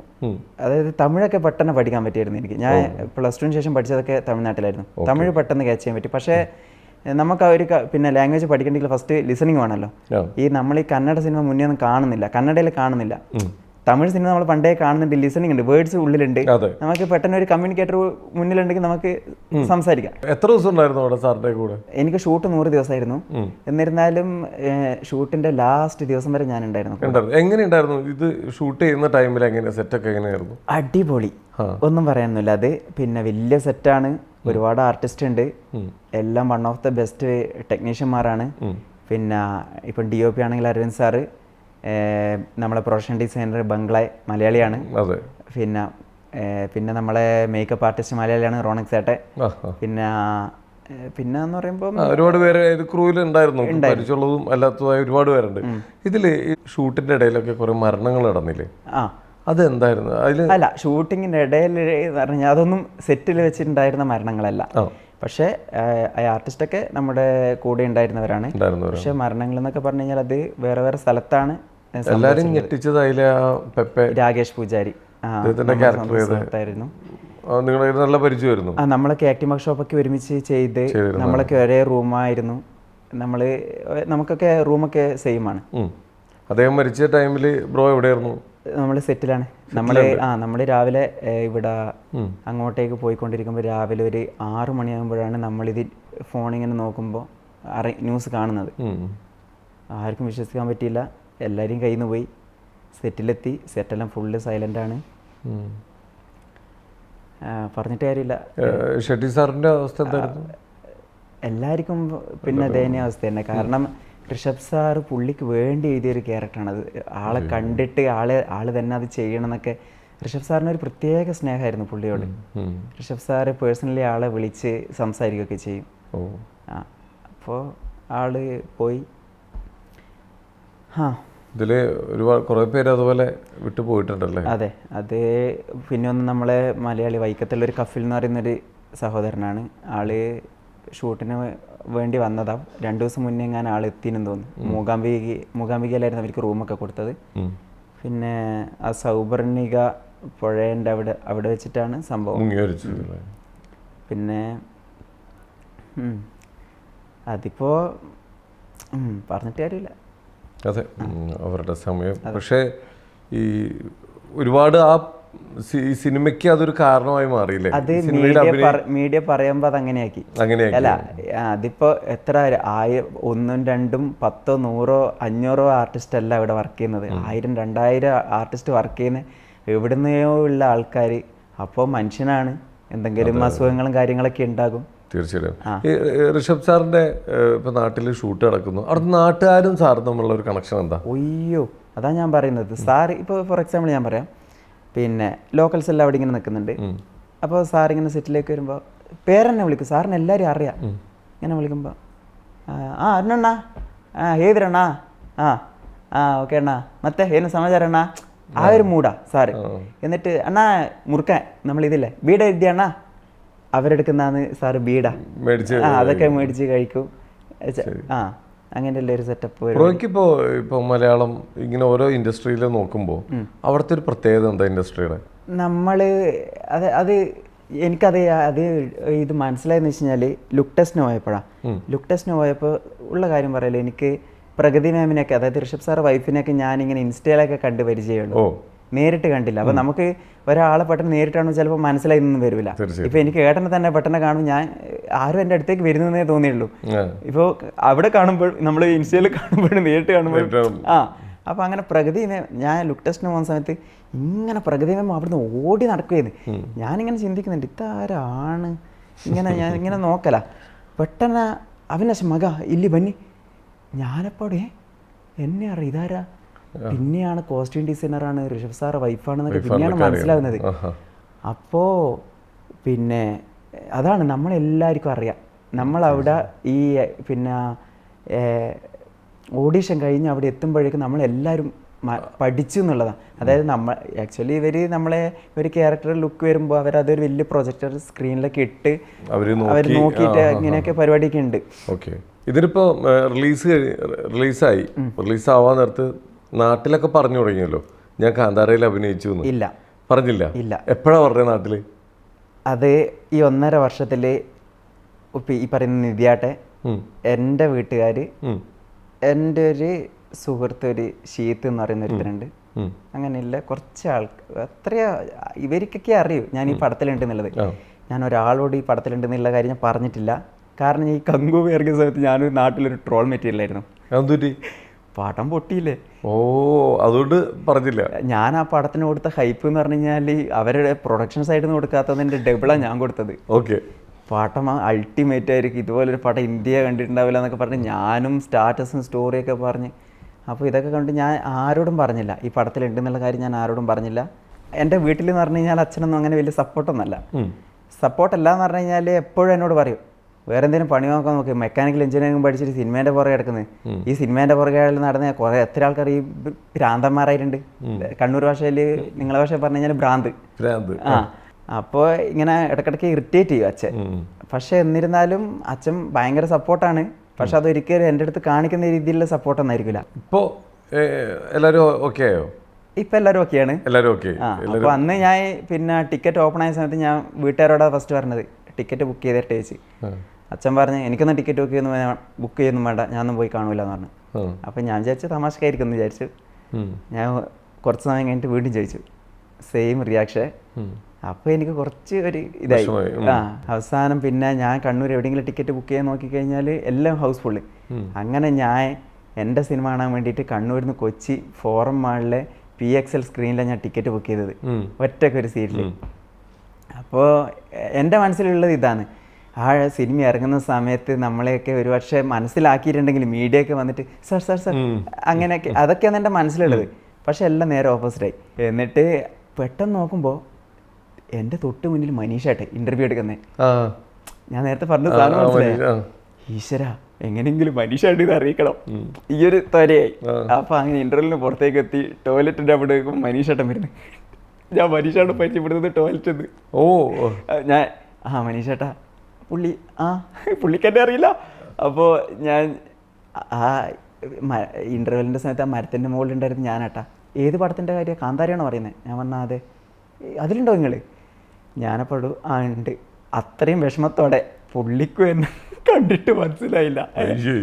അതായത് തമിഴൊക്കെ പെട്ടെന്ന് പഠിക്കാൻ പറ്റിയായിരുന്നു എനിക്ക്. ഞാൻ പ്ലസ് ടുവിന് ശേഷം പഠിച്ചതൊക്കെ തമിഴ്നാട്ടിലായിരുന്നു. തമിഴ് പെട്ടെന്ന് ക്യാച്ച് ചെയ്യാൻ പറ്റി. പക്ഷേ നമുക്ക് ആ ഒരു പിന്നെ ലാംഗ്വേജ് പഠിക്കണമെങ്കിൽ ഫസ്റ്റ് ലിസണിങ് വേണമല്ലോ. ഈ നമ്മൾ ഈ കന്നഡ സിനിമ മുന്നേ ഒന്നും കാണുന്നില്ല. കന്നഡയിൽ കാണുന്നില്ല. തമിഴ് സിനിമ നമ്മൾ പണ്ടേ കാണുന്നുണ്ട് ലിസണിങ് ഉണ്ട് വേർഡ്സ് ഉള്ളിലുണ്ട്. നമുക്ക് പെട്ടെന്ന് ഒരു കമ്മ്യൂണിക്കേറ്റർ മുന്നിലുണ്ടെങ്കിൽ നമുക്ക് സംസാരിക്കാം. എത്ര ദിവസം ഉണ്ടായിരുന്നു അവിടെ സാറിന്റെ കൂടെ? എനിക്ക് ഷൂട്ട് നൂറ് ദിവസമായിരുന്നു. എന്നിരുന്നാലും ഷൂട്ടിന്റെ ലാസ്റ്റ് ദിവസം വരെ ഞാൻ ഉണ്ടായിരുന്നു. എങ്ങനെയുണ്ടായിരുന്നു? ഇത് ഷൂട്ട് ചെയ്യുന്ന ടൈമിൽ എങ്ങനെ സെറ്റ് ഒക്കെ എങ്ങനെയായിരുന്നു? അടിപൊളി. ഒന്നും പറയാനൊന്നുമില്ല. അത് പിന്നെ വലിയ സെറ്റാണ് ഒരുപാട് ആർട്ടിസ്റ്റ് ഉണ്ട്. എല്ലാം വൺ ഓഫ് ദ ബെസ്റ്റ് ടെക്നീഷ്യന്മാരാണ് പിന്നെ ഇപ്പം ഡി ഒ പി ആണെങ്കിൽ അരവിന്ദ് സാറ്. നമ്മളെ പ്രൊഫഷണൽ ഡിസൈനർ ബംഗ്ലെ മലയാളിയാണ്. അതെ. പിന്നെ പിന്നെ നമ്മളെ മേക്കപ്പ് ആർട്ടിസ്റ്റ് മലയാളിയാണ് റോണക് സേട്ടെ. പിന്നെ പിന്നെ എന്ന് പറയുമ്പോൾ ഒരുപാട് പേര് ക്രൂവിൽ ഉണ്ടായിരുന്നു. പരിചയമുള്ളതും അല്ലാത്തതുമായ ഒരുപാട് പേരുണ്ട്. ഇതിൽ ഷൂട്ടിന്റെ ഇടയിലൊക്കെ കുറെ മരണങ്ങൾ നടന്നില്ലേ? ആ. അതെന്തായിരുന്നു? അതിൽ അല്ല ഷൂട്ടിങ്ങിന്റെ ഇടയിൽ പറഞ്ഞാൽ അതൊന്നും സെറ്റിൽ വെച്ചിട്ടുണ്ടായിരുന്ന മരണങ്ങളല്ല. പക്ഷേ ആർട്ടിസ്റ്റൊക്കെ നമ്മുടെ കൂടെ ഉണ്ടായിരുന്നവരാണ്. പക്ഷെ മരണങ്ങൾ എന്നൊക്കെ പറഞ്ഞു കഴിഞ്ഞാൽ അത് വേറെ വേറെ സ്ഥലത്താണ്. എല്ലാരും ഞെട്ടിച്ചത് അതിലെ ആ പെപ്പെ രാകേഷ് പൂജാരി. ആ, അദ്ദേഹത്തിന്റെ നമ്മുടെ character സ്വന്തം ഏത്? സുഹൃത്തായിരുന്നു. ആ, നിങ്ങളുടെ നല്ല പരിചയമായിരുന്നു. ആ നമ്മളൊക്കെ ആക്ടിംഗ് വർക്ക്ഷോപ്പൊക്കെ ഒരുമിച്ച് ചെയ്ത് നമ്മളൊക്കെ ഒരേ റൂമായിരുന്നു നമ്മൾ നമുക്കൊക്കെ റൂമൊക്കെ സെയിം ആണ്. അദ്ദേഹം മരിച്ച ടൈമിൽ ബ്രോ എവിടെയായിരുന്നു? നമ്മൾ സെറ്റിലാണ് നമ്മൾ ആ നമ്മൾ രാവിലെ ഇവിടെ അങ്ങോട്ടേക്ക് പോയിക്കൊണ്ടിരിക്കുമ്പോൾ രാവിലെ ഒരു ആറു മണിയാകുമ്പോഴാണ് നമ്മളിത് ഫോണിങ്ങനെ നോക്കുമ്പോൾ ന്യൂസ് കാണുന്നത്. ആർക്കും വിശ്വസിക്കാൻ പറ്റിയില്ല. എല്ലാവരെയും കയ്യിൽ നിന്ന് പോയി. സെറ്റിലെത്തി. സെറ്റെല്ലാം ഫുള്ള് സൈലന്റ് ആണ്. പറഞ്ഞിട്ട് കാര്യമില്ല. ഷെട്ടി സാറിന്റെ അവസ്ഥ എന്തായിരുന്നു? എല്ലാവർക്കും പിന്നെ ദയനീയ അവസ്ഥ തന്നെ. കാരണം ഋഷഭ് സാർ പുള്ളിക്ക് വേണ്ടി എഴുതിയൊരു ക്യാരക്ടറാണ് അത്. ആളെ കണ്ടിട്ട് ആളെ ആൾ തന്നെ അത് ചെയ്യണം എന്നൊക്കെ ഋഷഭ് സാറിന് ഒരു പ്രത്യേക സ്നേഹമായിരുന്നു പുള്ളിയോട്. ഋഷഭ് സാറ് പേഴ്സണലി ആളെ വിളിച്ച് സംസാരിക്കുകയൊക്കെ ചെയ്യും. അപ്പോൾ ആൾ പോയി. ആ ഇതിൽ ഒരുപാട് കുറേ പേര് അതുപോലെ വിട്ടു പോയിട്ടുണ്ടല്ലേ? അതെ. അത് പിന്നെ ഒന്ന് നമ്മളെ മലയാളി വൈക്കത്തുള്ള ഒരു കഫിൽ എന്ന് പറയുന്നൊരു സഹോദരനാണ്. ആൾ ഷൂട്ടിന് വേണ്ടി വന്നതാ. രണ്ടു ദിവസം മുന്നേ ഞാൻ ആൾ എത്തിയെന്ന് തോന്നുന്നു. മൂകാംബിക മൂകാംബികയിലായിരുന്നു അവർക്ക് റൂമൊക്കെ കൊടുത്തത്. പിന്നെ ആ സൗബർണിക പുഴേന്റെ അവിടെ അവിടെ വെച്ചിട്ടാണ് സംഭവം. പിന്നെ അതിപ്പോ പറഞ്ഞിട്ട് കാര്യമില്ല. അതെ. അവരുടെ സമയം. പക്ഷേ ഈ ഒരുപാട് ആ ഈ സിനിമയ്ക്ക് അതൊരു കാരണമായി മാറിയില്ലേ? അത് മീഡിയ പറയുമ്പോ മീഡിയ പറയുമ്പോൾ അത് അങ്ങനെയാക്കി. അല്ല അതിപ്പോ എത്ര ആയ? ഒന്നും രണ്ടും പത്തോ നൂറോ അഞ്ഞൂറോ ആർട്ടിസ്റ്റ് അല്ല ഇവിടെ വർക്ക് ചെയ്യുന്നത്. ആയിരം രണ്ടായിരം ആർട്ടിസ്റ്റ് വർക്ക് ചെയ്യുന്ന എവിടുന്നെയോ ഉള്ള ആൾക്കാർ അപ്പോൾ മനുഷ്യനാണ്. എന്തെങ്കിലും അസുഖങ്ങളും കാര്യങ്ങളൊക്കെ ഉണ്ടാകും. തീർച്ചയായിട്ടും. ഈ ഋഷഭ് സാറിന്റെ ഇപ്പൊ നാട്ടിൽ ഷൂട്ട് നടക്കുന്നു. അവിടുത്തെ നാട്ടുകാരും സാറും തമ്മിലുള്ള ഒരു കണക്ഷൻ എന്താ? ഒയ്യോ അതാ ഞാൻ പറയുന്നത്. സാർ ഇപ്പോൾ ഫോർ എക്സാമ്പിൾ ഞാൻ പറയാം. പിന്നെ ലോക്കൽസ് എല്ലാം അവിടെ ഇങ്ങനെ നിൽക്കുന്നുണ്ട്. അപ്പോൾ സാർ ഇങ്ങനെ സെറ്റിലേക്ക് വരുമ്പോൾ പേരെന്നെ വിളിക്കും. സാറിന് എല്ലാവരും അറിയാം. ഇങ്ങനെ വിളിക്കുമ്പോൾ ആ അരുണണ്ണാ. ആ ഏതിരണ്ണാ ആ ആ ഓക്കെ അണ്ണാ. മത്തെ ഏതിന് സമാചാരം അണ്ണാ. ആ ഒരു മൂടാ സാറ്. എന്നിട്ട് അണ്ണാ മുറുക്കാൻ നമ്മളിതില്ലേ വീട് എഴുതിയ അണ്ണാ. അവരെടുക്കുന്നതാണ് സാറ് ബീഡാ. മേടിച്ച് ആ അതൊക്കെ മേടിച്ച് കഴിക്കും. ആ അങ്ങനെയുള്ള ഒരു സെറ്റപ്പ് ഇപ്പോ ഇപ്പൊ മലയാളം ഇങ്ങനെ ഓരോ ഇൻഡസ്ട്രിയിൽ നോക്കുമ്പോ അവിടുത്തെ ഒരു പ്രത്യേകത എന്താ ഇൻഡസ്ട്രിയുടെ നമ്മൾ അത് അത് എനിക്കത് അത് ഇത് മനസ്സിലായെന്ന് വെച്ച് കഴിഞ്ഞാൽ ലുക്ക് ടെസ്റ്റിന് പോയപ്പോഴാണ് ലുക്ക് ടെസ്റ്റിന് പോയപ്പോൾ ഉള്ള കാര്യം പറയല്ലോ എനിക്ക് പ്രഗതി മാമിനെയൊക്കെ അതായത് ഋഷഭ് സാർ വൈഫിനെയൊക്കെ ഇങ്ങനെ ഇൻസ്റ്റയിലൊക്കെ കണ്ട് പരിചയമുള്ളൂ. നേരിട്ട് കണ്ടില്ല. അപ്പൊ നമുക്ക് ഒരാളെ പെട്ടെന്ന് നേരിട്ടാണ് ചിലപ്പോൾ മനസ്സിലായി ഒന്നും വരില്ല. ഇപ്പൊ എനിക്ക് ഏട്ടനെ തന്നെ പെട്ടെന്ന് കാണും ഞാൻ ആരും എന്റെ അടുത്തേക്ക് വരുന്നതേ തോന്നിയുള്ളൂ. ഇപ്പൊ ഇപ്പോൾ അവിടെ കാണുമ്പോൾ നമ്മൾ ഇൻസ്റ്റയിൽ കാണുമ്പോഴും നേരിട്ട് കാണുമ്പോൾ ആ. അപ്പോൾ അങ്ങനെ പ്രകൃതി ഞാൻ ലുക്ക് ടെസ്റ്റിന് പോകുന്ന സമയത്ത് ഇങ്ങനെ പ്രകൃതി മേം അവിടുന്ന് ഓടി നടക്കുകയെന്ന് ഞാനിങ്ങനെ ചിന്തിക്കുന്നുണ്ട് ഇതാരാണ്? ഇങ്ങനെ ഞാൻ ഇങ്ങനെ നോക്കല. പെട്ടെന്ന് അവനശ മക ഇല്ലി ബന്നി? ഞാനപ്പോടെ എന്നെ അറിയാം ഇതാരാ? പിന്നെയാണ് കോസ്റ്റ്യൂം ഡിസൈനറാണ് ഋഷഭ് സാറ് വൈഫാണെന്നൊക്കെ പിന്നെയാണ് മനസ്സിലാവുന്നത്. അപ്പോൾ പിന്നെ അതാണ് നമ്മളെല്ലാവർക്കും അറിയാം. നമ്മളവിടെ ഈ പിന്നെ ഓഡീഷൻ കഴിഞ്ഞ് അവിടെ എത്തുമ്പോഴേക്കും നമ്മളെല്ലാവരും പഠിച്ചു എന്നുള്ളതാണ്. അതായത് നമ്മൾ ആക്ച്വലി ഇവർ നമ്മളെ ഒരു ക്യാരക്ടർ ലുക്ക് വരുമ്പോൾ അവർ അതൊരു വലിയ പ്രൊജക്ടർ സ്ക്രീനിലൊക്കെ ഇട്ട് അവർ നോക്കി. നോക്കിയിട്ട് ഇങ്ങനെയൊക്കെ പരിപാടിയൊക്കെ ഉണ്ട്. ഓക്കെ ഇതിനിപ്പോൾ റിലീസ് റിലീസായി റിലീസ് ആവാൻ നേരത്ത് നാട്ടിലൊക്കെ പറഞ്ഞു തുടങ്ങിയല്ലോ. ഞാൻ കാന്താരയിൽ അഭിനയിച്ചു എന്ന്. ഇല്ല. പറഞ്ഞില്ല? ഇല്ല. എപ്പോഴാ പറഞ്ഞ നാട്ടിൽ? അത് ഈ ഒന്നര വർഷത്തിൽ ഈ പറയുന്ന നിധിയാട്ടെ. എന്റെ വീട്ടുകാർ എന്റെ ഒരു സുഹൃത്ത് ഒരു ഷീത്ത് എന്ന് പറയുന്ന ഒരുത്തരുണ്ട് അങ്ങനെയുള്ള കുറച്ച് ആൾക്കാർ അത്രയാ ഇവർക്കൊക്കെ അറിയൂ ഞാൻ ഈ പടത്തിലുണ്ട് എന്നുള്ളത് ഞാൻ ഒരാളോട് ഈ പടത്തിലുണ്ട് എന്നുള്ള കാര്യം ഞാൻ പറഞ്ഞിട്ടില്ല. കാരണം ഈ കങ്കു ഇറങ്ങിയ സമയത്ത് ഞാനൊരു നാട്ടിലൊരു ട്രോൾ മെറ്റീരിയൽ ആയിരുന്നു എന്തുറ്റി പടം പൊട്ടിയില്ലേ? ഓ അതുകൊണ്ട് പറഞ്ഞില്ല. ഞാൻ ആ പടത്തിന് കൊടുത്ത ഹൈപ്പ് എന്ന് പറഞ്ഞു കഴിഞ്ഞാൽ അവരുടെ പ്രൊഡക്ഷൻ സൈഡിൽ നിന്ന് കൊടുക്കാത്തതിന്റെ ഡബിളാണ് ഞാൻ കൊടുത്തത്. ഓക്കെ പടം അൾട്ടിമേറ്റ് ആയിരിക്കും. ഇതുപോലൊരു പടം ഇന്ത്യ കണ്ടിട്ടുണ്ടാവില്ല എന്നൊക്കെ പറഞ്ഞ് ഞാനും സ്റ്റാറ്റസും സ്റ്റോറിയൊക്കെ പറഞ്ഞ്. അപ്പോൾ ഇതൊക്കെ കണ്ട് ഞാൻ ആരോടും പറഞ്ഞില്ല. ഈ പടത്തിലുണ്ട് എന്നുള്ള കാര്യം ഞാൻ ആരോടും പറഞ്ഞില്ല. എന്റെ വീട്ടിൽ എന്ന് പറഞ്ഞു കഴിഞ്ഞാൽ അച്ഛനൊന്നും അങ്ങനെ വലിയ സപ്പോർട്ടൊന്നുമല്ല സപ്പോർട്ടല്ല എന്ന് പറഞ്ഞു കഴിഞ്ഞാൽ എപ്പോഴും എന്നോട് പറയും വേറെ എന്തെങ്കിലും പണി നോക്കാൻ നോക്കി. മെക്കാനിക്കൽ എഞ്ചിനീയറിംഗ് പഠിച്ചിട്ട് സിനിമേന്റെ പുറകെ കിടക്കുന്നത് ഈ സിനിമേന്റെ പുറകെ നടന്ന. കുറേ എത്ര ആൾക്കാർ ഈ ഭ്രാന്തന്മാരായിട്ടുണ്ട്. കണ്ണൂർ ഭാഷയിൽ നിങ്ങളെ ഭാഷ പറഞ്ഞു കഴിഞ്ഞാൽ ഭ്രാന്ത്. ആ അപ്പോൾ ഇങ്ങനെ ഇടക്കിടക്ക് ഇറിറ്റേറ്റ് ചെയ്യും അച്ഛൻ. പക്ഷെ എന്നിരുന്നാലും അച്ഛൻ ഭയങ്കര സപ്പോർട്ടാണ് പക്ഷെ അതൊരിക്കലും എന്റെ അടുത്ത് കാണിക്കുന്ന രീതിയിലുള്ള സപ്പോർട്ടൊന്നും ആയിരിക്കില്ല. ഇപ്പോ ഏ, എല്ലാരും ഓക്കെ ആയോ ഇപ്പം എല്ലാവരും ഒക്കെയാണ് എല്ലാരും ഓക്കെ. അപ്പൊ അന്ന് ഞാൻ പിന്നെ ടിക്കറ്റ് ഓപ്പൺ ആയ സമയത്ത് ഞാൻ വീട്ടുകാരോടാ ഫസ്റ്റ് പറഞ്ഞത്. ടിക്കറ്റ് ബുക്ക് ചെയ്തിട്ട് വെച്ച് അച്ഛൻ പറഞ്ഞ് എനിക്കൊന്നും ടിക്കറ്റ് ബുക്ക് ചെയ്യുന്നു ബുക്ക് ചെയ്യുന്നു വേണ്ട ഞാനൊന്നും പോയി കാണൂല എന്ന് പറഞ്ഞു അപ്പം ഞാൻ വിചാരിച്ചു തമാശക്കായിരിക്കും എന്ന് വിചാരിച്ചു. ഞാൻ കുറച്ച് സമയം കഴിഞ്ഞിട്ട് വീണ്ടും ചോദിച്ചു. സെയിം റിയാക്ഷൻ അപ്പോൾ എനിക്ക് കുറച്ച് ഒരു ഇതായി. ആ അവസാനം പിന്നെ ഞാൻ കണ്ണൂർ എവിടെയെങ്കിലും ടിക്കറ്റ് ബുക്ക് ചെയ്യാൻ നോക്കിക്കഴിഞ്ഞാൽ എല്ലാം ഹൗസ്ഫുള്ള് അങ്ങനെ ഞാൻ എന്റെ സിനിമ കാണാൻ വേണ്ടിയിട്ട് കണ്ണൂരിൽ നിന്ന് കൊച്ചി ഫോറം മാളിലെ പി എക്സ് എൽ സ്ക്രീനിലാണ് ഞാൻ ടിക്കറ്റ് ബുക്ക് ചെയ്തത്. ഒറ്റക്കൊരു സീറ്റിൽ അപ്പോൾ എന്റെ മനസ്സിലുള്ളത് ഇതാണ്. ആ സിനിമ ഇറങ്ങുന്ന സമയത്ത് നമ്മളെയൊക്കെ ഒരു പക്ഷേ മനസ്സിലാക്കിയിട്ടുണ്ടെങ്കിൽ മീഡിയ ഒക്കെ വന്നിട്ട് സർ സർ സർ അങ്ങനെയൊക്കെ. അതൊക്കെയാണ് എന്റെ മനസ്സിലുള്ളത്. പക്ഷെ എല്ലാം നേരെ ഓപ്പോസിറ്റായി. എന്നിട്ട് പെട്ടെന്ന് നോക്കുമ്പോൾ എന്റെ തൊട്ട് മുന്നിൽ മനീഷായിട്ട് ഇന്റർവ്യൂ എടുക്കുന്നേ. ഞാൻ നേരത്തെ പറഞ്ഞ സാധനം മനസ്സിലായോ? ഈശ്വര എങ്ങനെയെങ്കിലും മനീഷായിട്ട് ഇത് അറിയിക്കണം. ഈ ഒരു ത്വരയായി. അപ്പോൾ അങ്ങനെ ഇന്റർവ്യൂവിന് പുറത്തേക്ക് എത്തി ടോയ്ലറ്റിന്റെ അവിടെ മനീഷായിട്ടും മനീഷേട്ടൻ വരുന്നത് ഞാൻ മനീഷാട്ട് പരിചയപ്പെടുന്നത് ടോയ്ലറ്റ് ഓ. ഞാൻ ആ മനീഷേട്ടാ പുള്ളി ആ. പുള്ളിക്കെന്നെ അറിയില്ല. അപ്പോൾ ഞാൻ ആ ഇന്റർവെല്ലിന്റെ സമയത്ത് ആ മരത്തിന്റെ മുകളിലുണ്ടായിരുന്നു ഞാനാട്ടാ. ഏത് പടത്തിന്റെ കാര്യം? കാന്താരിയാണോ പറയുന്നത് ഞാൻ പറഞ്ഞാൽ അതെ. "ഏ, അതിലുണ്ടോ നിങ്ങൾ ഞാനപ്പോഴും ആ ഉണ്ട്. അത്രയും വിഷമത്തോടെ പുള്ളിക്കും എന്നെ കണ്ടിട്ട് മനസ്സിലായില്ല. അയ്യോ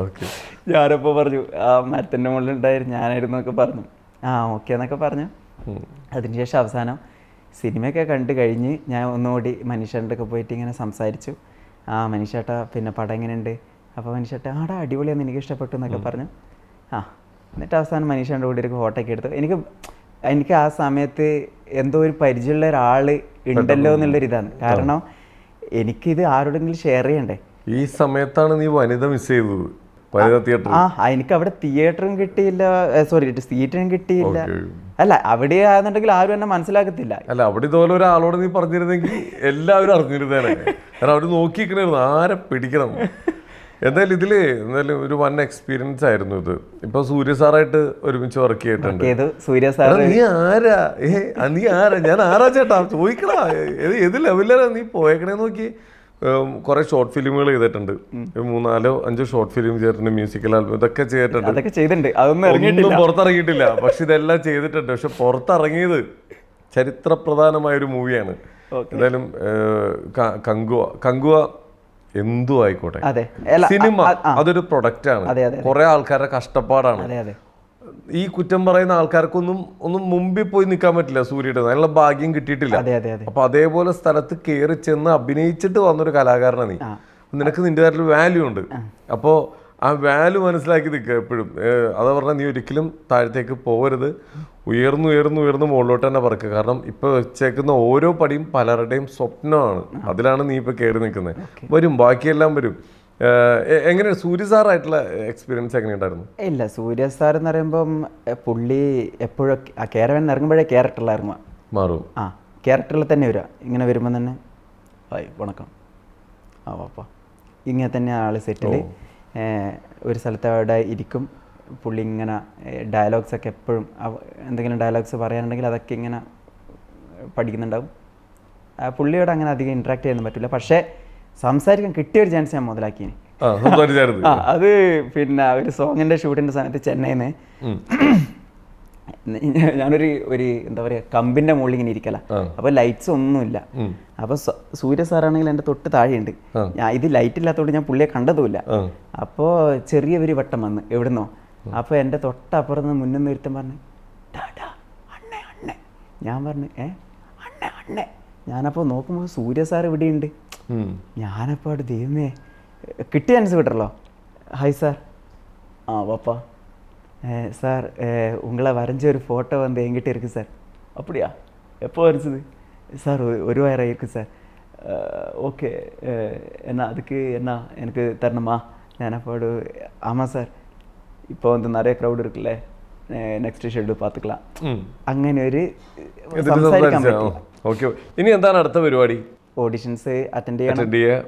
ഓക്കെ. ഞാനപ്പോൾ പറഞ്ഞു ആ മരത്തിന്റെ മുകളിലുണ്ടായിരുന്നു ഞാനായിരുന്നു എന്നൊക്കെ പറഞ്ഞു. ആ ഓക്കെ എന്നൊക്കെ പറഞ്ഞു. അതിനുശേഷം അവസാനം സിനിമയൊക്കെ കണ്ടു കഴിഞ്ഞ് ഞാൻ ഒന്നുകൂടി മനുഷ്യന്റെ ഒക്കെ പോയിട്ട് ഇങ്ങനെ സംസാരിച്ചു. ആ മനീഷേട്ടാ പിന്നെ പടം എങ്ങനെയുണ്ട്? അപ്പോൾ മനുഷ്യട്ട ആടാ അടിപൊളിയാണ് എനിക്ക് ഇഷ്ടപ്പെട്ടു എന്നൊക്കെ പറഞ്ഞു. ആ എന്നിട്ട് അവസാനം മനുഷ്യന്റെ കൂടെ ഒരു ഫോട്ടോ ഒക്കെ എടുത്തു. എനിക്ക് എനിക്ക് ആ സമയത്ത് എന്തോ ഒരു പരിചയമുള്ള ഒരാൾ ഉണ്ടല്ലോ എന്നുള്ളൊരു ഇതാണ്. കാരണം എനിക്കിത് ആരോടെങ്കിലും ഷെയർ ചെയ്യണ്ടേ? ഈ സമയത്താണ് നീ വനിത മിസ് ചെയ്തത്. ആ ആ, എനിക്ക് അവിടെ തിയേറ്ററും കിട്ടിയില്ല. സോറി സീറ്റും കിട്ടിയില്ല. അല്ല അവിടെ ആണെന്നുണ്ടെങ്കിൽ ആരും എന്നെ മനസ്സിലാക്കത്തില്ല. അല്ല അവിടെ ഇതുപോലെ ഒരാളോട് നീ പറഞ്ഞിരുന്നെങ്കിൽ എല്ലാവരും അറിഞ്ഞിരുന്നേനെ. കാരണം അവർ നോക്കിക്കണായിരുന്നു ആരെ പിടിക്കണം. എന്തായാലും ഇതിൽ എന്തായാലും ഒരു വൺ എക്സ്പീരിയൻസ് ആയിരുന്നു ഇത്. ഇപ്പൊ സൂര്യ സാറായിട്ട് ഒരുമിച്ച് വർക്ക് ചെയ്തിട്ടുണ്ട്. സൂര്യ സാർ നീ ആരാ? ഏ നീ ആരാ? ഞാൻ ആരാ ചേട്ടാ? ചോദിക്കടാ. ഏത് ലെവലിലാണ് നീ പോയേക്കണേ നോക്കി കുറെ ഷോർട്ട് ഫിലിമുകൾ ചെയ്തിട്ടുണ്ട്. മൂന്നാലോ അഞ്ചോ ഷോർട്ട് ഫിലിം ചെയ്തിട്ടുണ്ട് മ്യൂസിക്കൽ ആൽബം ഇതൊക്കെ ചെയ്തിട്ടുണ്ട്. അതൊക്കെ ചെയ്തിട്ടുണ്ട്. അതൊന്നും ഇറങ്ങിയിട്ടില്ല. പുറത്തിറങ്ങിയിട്ടില്ല. പക്ഷെ ഇതെല്ലാം ചെയ്തിട്ടുണ്ട്. പക്ഷെ പുറത്തിറങ്ങിയത് ചരിത്ര പ്രധാനമായ ഒരു മൂവിയാണ് എന്തായാലും കങ്കുവ കങ്കുവ എന്തു ആയിക്കോട്ടെ. സിനിമ. അതൊരു പ്രൊഡക്റ്റ് ആണ്. കുറെ ആൾക്കാരുടെ കഷ്ടപ്പാടാണ്. ഈ കുറ്റം പറയുന്ന ആൾക്കാർക്കൊന്നും ഒന്നും മുമ്പിൽ പോയി നിൽക്കാൻ പറ്റില്ല സൂര്യയുടെ. നല്ല ഭാഗ്യം കിട്ടിയിട്ടില്ല. അപ്പൊ അതേപോലെ സ്ഥലത്ത് കയറി ചെന്ന് അഭിനയിച്ചിട്ട് വന്നൊരു കലാകാരനാണ് നീ. നിനക്ക് നിന്റെ കാര്യത്തിൽ വാല്യൂ ഉണ്ട്. അപ്പോ ആ വാല്യൂ മനസ്സിലാക്കി നിൽക്കുക എപ്പോഴും. അതാ പറഞ്ഞാൽ നീ ഒരിക്കലും താഴത്തേക്ക് പോകരുത് ഉയർന്നു ഉയർന്നു ഉയർന്നു മുകളിലോട്ട് തന്നെ പറക്കുക കാരണം ഇപ്പൊ വെച്ചേക്കുന്ന ഓരോ പടിയും പലരുടെയും സ്വപ്നമാണ്. അതിലാണ് നീ ഇപ്പൊ കയറി നിൽക്കുന്നത്. വരും ബാക്കിയെല്ലാം വരും. എങ്ങനെ സൂര്യ സാറായിട്ടുള്ള എക്സ്പീരിയൻസ് എങ്ങനെയുണ്ടായിരുന്നു? ഇല്ല സൂര്യ സാർ എന്ന് പറയുമ്പം പുള്ളി എപ്പോഴും ആ കേരവൻ ഇറങ്ങുമ്പോഴേ ക്യാരക്ടറിൽ ഇറങ്ങുക മാറും. ആ ക്യാരക്ടറിൽ തന്നെ വരിക ഇങ്ങനെ വരുമ്പോൾ തന്നെ ഹായ് വണക്കം. ആ വാപ്പ ഇങ്ങനെ തന്നെ ആൾ സെറ്റിൽ ഒരു സ്ഥലത്ത് അവിടെ ഇരിക്കും. പുള്ളി ഇങ്ങനെ ഡയലോഗ്സ് ഒക്കെ എപ്പോഴും എന്തെങ്കിലും ഡയലോഗ്സ് പറയാനുണ്ടെങ്കിൽ അതൊക്കെ ഇങ്ങനെ പഠിക്കുന്നുണ്ടാവും. പുള്ളിയോട് അങ്ങനെ അധികം ഇൻട്രാക്ട് ചെയ്യാനും പറ്റില്ല പക്ഷേ സംസാരിക്കാൻ കിട്ടിയ ഒരു ചാൻസ് ഞാൻ മുതലാക്കിയിന്. ആ അത് പിന്നെ ഒരു സോങ്ങിന്റെ ഷൂട്ടിന്റെ സമയത്ത് ചെന്നൈന്ന്. ഞാനൊരു ഒരു എന്താ പറയാ കമ്പിന്റെ മുകളിൽ ഇങ്ങനെ ഇരിക്കല. അപ്പൊ ലൈറ്റ്സ് ഒന്നുമില്ല. അപ്പൊ സൂര്യ സാറാണെങ്കിൽ എന്റെ തൊട്ട് താഴെയുണ്ട്. ഞാൻ ഇത് ലൈറ്റ് ഇല്ലാത്തതുകൊണ്ട് ഞാൻ പുള്ളിയെ കണ്ടതുമില്ല. അപ്പോൾ ചെറിയൊരു വട്ടം വന്ന് എവിടുന്നോ. അപ്പോൾ എന്റെ തൊട്ടപ്പുറത്ത് നിന്ന് മുന്നിൽ നിന്ന് പറഞ്ഞു ടാടാ അണ്ണേ അണ്ണേ. ഞാൻ പറഞ്ഞു ഏ അണ്ണേ അണ്ണേ. ഞാനപ്പോൾ നോക്കുമ്പോൾ സൂര്യ സാർ ഇവിടെയുണ്ട്. ഞാനപ്പോൾ അവിടെ ദൈവമേ കിട്ടിയ ചാൻസ് വിട്ടല്ലോ ഹായ് സാർ ஆ வாப்பா அஹ், சார் அஹ், உங்களை வரைஞ்ச ஒரு ஃபோட்டோ வந்து என்கிட்ட இருக்குது சார் அப்படியா எப்போ வரைஞ்சது சார் ஒரு- ஒரு வாரம் இருக்குது சார் ஓகே என்ன அதுக்கு என்ன எனக்கு தரணுமா நான் அப்போ ஆமாம் சார் இப்போ வந்து நிறைய க்ரௌட் இருக்குல்ல നെക്സ്റ്റ് ഷെഡ്യൂൾ பார்த்துக்கலாம் ഉം. അങ്ങനെ ഒരു എന്നിട്ട് സംസാരിക്കാൻ സംസാരിച്ചോ? പറ്റും ഓക്കെ ഇനി എന്താണ് അടുത്ത പരിപാടി ഓഡിഷൻസ് അറ്റൻഡ് ചെയ്യണം. അറ്റൻഡ് ചെയ്യുക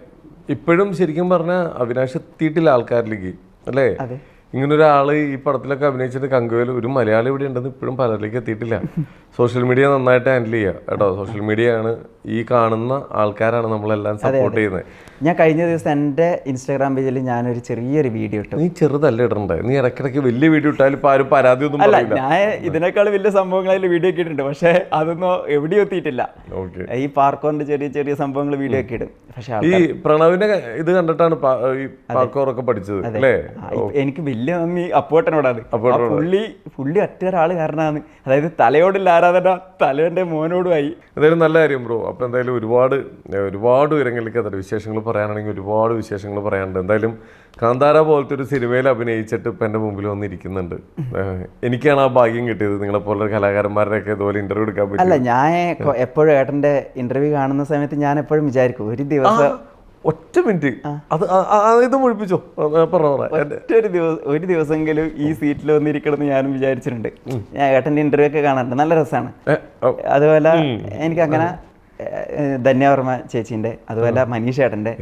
ഇപ്പോഴും ശരിക്കും പറഞ്ഞ അവിനാശ് എത്തിയിട്ടില്ല ആൾക്കാരിലേക്ക് അല്ലേ? അതെ. ഇങ്ങനെ ഒരാൾ ഈ പടത്തിലൊക്കെ അഭിനയിച്ചിട്ട് കങ്കുവൽ ഒരു മലയാളി ഇവിടെ ഉണ്ടെന്ന് ഇപ്പോഴും പലരിലേക്ക് എത്തിയിട്ടില്ല. സോഷ്യൽ മീഡിയ നന്നായിട്ട് ഹാൻഡിൽ ചെയ്യുക കേട്ടോ സോഷ്യൽ മീഡിയ ആണ് ഈ കാണുന്ന ആൾക്കാരാണ് നമ്മളെല്ലാം സപ്പോർട്ട് ചെയ്യുന്നത്. ഞാൻ കഴിഞ്ഞ ദിവസം എന്റെ ഇൻസ്റ്റാഗ്രാം പേജിൽ ഞാനൊരു ചെറിയൊരു വീഡിയോ ഇട്ടു. നീ ചെറുതല്ല ഇടണ്ടേ? നീ ഇടയ്ക്കിടയ്ക്ക് വലിയ വീഡിയോ ഇട്ടാലും ഇപ്പോൾ ആരും പരാതി ഒന്നും അല്ല ഞാൻ ഇതിനേക്കാൾ വലിയ സംഭവങ്ങൾ അതിൽ വീഡിയോ ഒക്കെ ഇട്ടിട്ടുണ്ട്. പക്ഷേ അതൊന്നും എവിടെയും എത്തിയിട്ടില്ല. ഓക്കെ ഈ പാർക്കോറിന്റെ ചെറിയ ചെറിയ സംഭവങ്ങൾ വീഡിയോ ഒക്കെ ഇടും. പക്ഷെ ഈ പ്രണവിനെ ഇത് കണ്ടിട്ടാണ് ഈ പാർക്കോറൊക്കെ പഠിച്ചത് അല്ലേ? എനിക്ക് വലിയ നന്ദി അപ്പോട്ടനോടാണ്. പുള്ളി പുള്ളി ഒറ്റ ഒരാൾ കാരണമാണ്. അതായത് തലയോടില്ല ആരാധന തലേന്റെ മോനോടുമായി എന്തായാലും നല്ല കാര്യം ബ്രോ അപ്പോൾ എന്തായാലും ഒരുപാട് ഒരുപാട് ഉയരങ്ങളിലേക്ക് അതായത് വിശേഷങ്ങൾ പറയാനാണെങ്കിൽ ഒരുപാട് വിശേഷങ്ങൾ പറയാനുണ്ട്. എന്തായാലും കാന്താര പോലത്തെ ഒരു സിനിമയിൽ അഭിനയിച്ചിട്ട് ഇപ്പം എന്റെ മുമ്പിൽ വന്നിരിക്കുന്നുണ്ട്. എനിക്കാണ് ആ ഭാഗ്യം കിട്ടിയത്. നിങ്ങളെ പോലുള്ള കലാകാരന്മാരുടെയൊക്കെ ഇതുപോലെ ഇന്റർവ്യൂ എടുക്കാൻ പറ്റില്ല അല്ല ഞാൻ എപ്പോഴും ഏട്ടന്റെ ഇന്റർവ്യൂ കാണുന്ന സമയത്ത് ഞാൻ എപ്പോഴും വിചാരിക്കും ഒരു ദിവസം ഒറ്റ മിനിറ്റ്. അത് ഇത് മുഴിപ്പിച്ചോ? ഒരു ദിവസം ഒരു ദിവസമെങ്കിലും ഈ സീറ്റിൽ വന്നിരിക്കണം എന്ന് ഞാനും വിചാരിച്ചിട്ടുണ്ട്. ഞാൻ ഏട്ടന്റെ ഇന്റർവ്യൂ ഒക്കെ കാണാറുണ്ട്. നല്ല രസമാണ്. അതുപോലെ എനിക്ക് അങ്ങനെ ധന്യവർമ്മ ചേച്ചിന്റെ അതുപോലെ മനീഷ് ഏട്ടന്റെ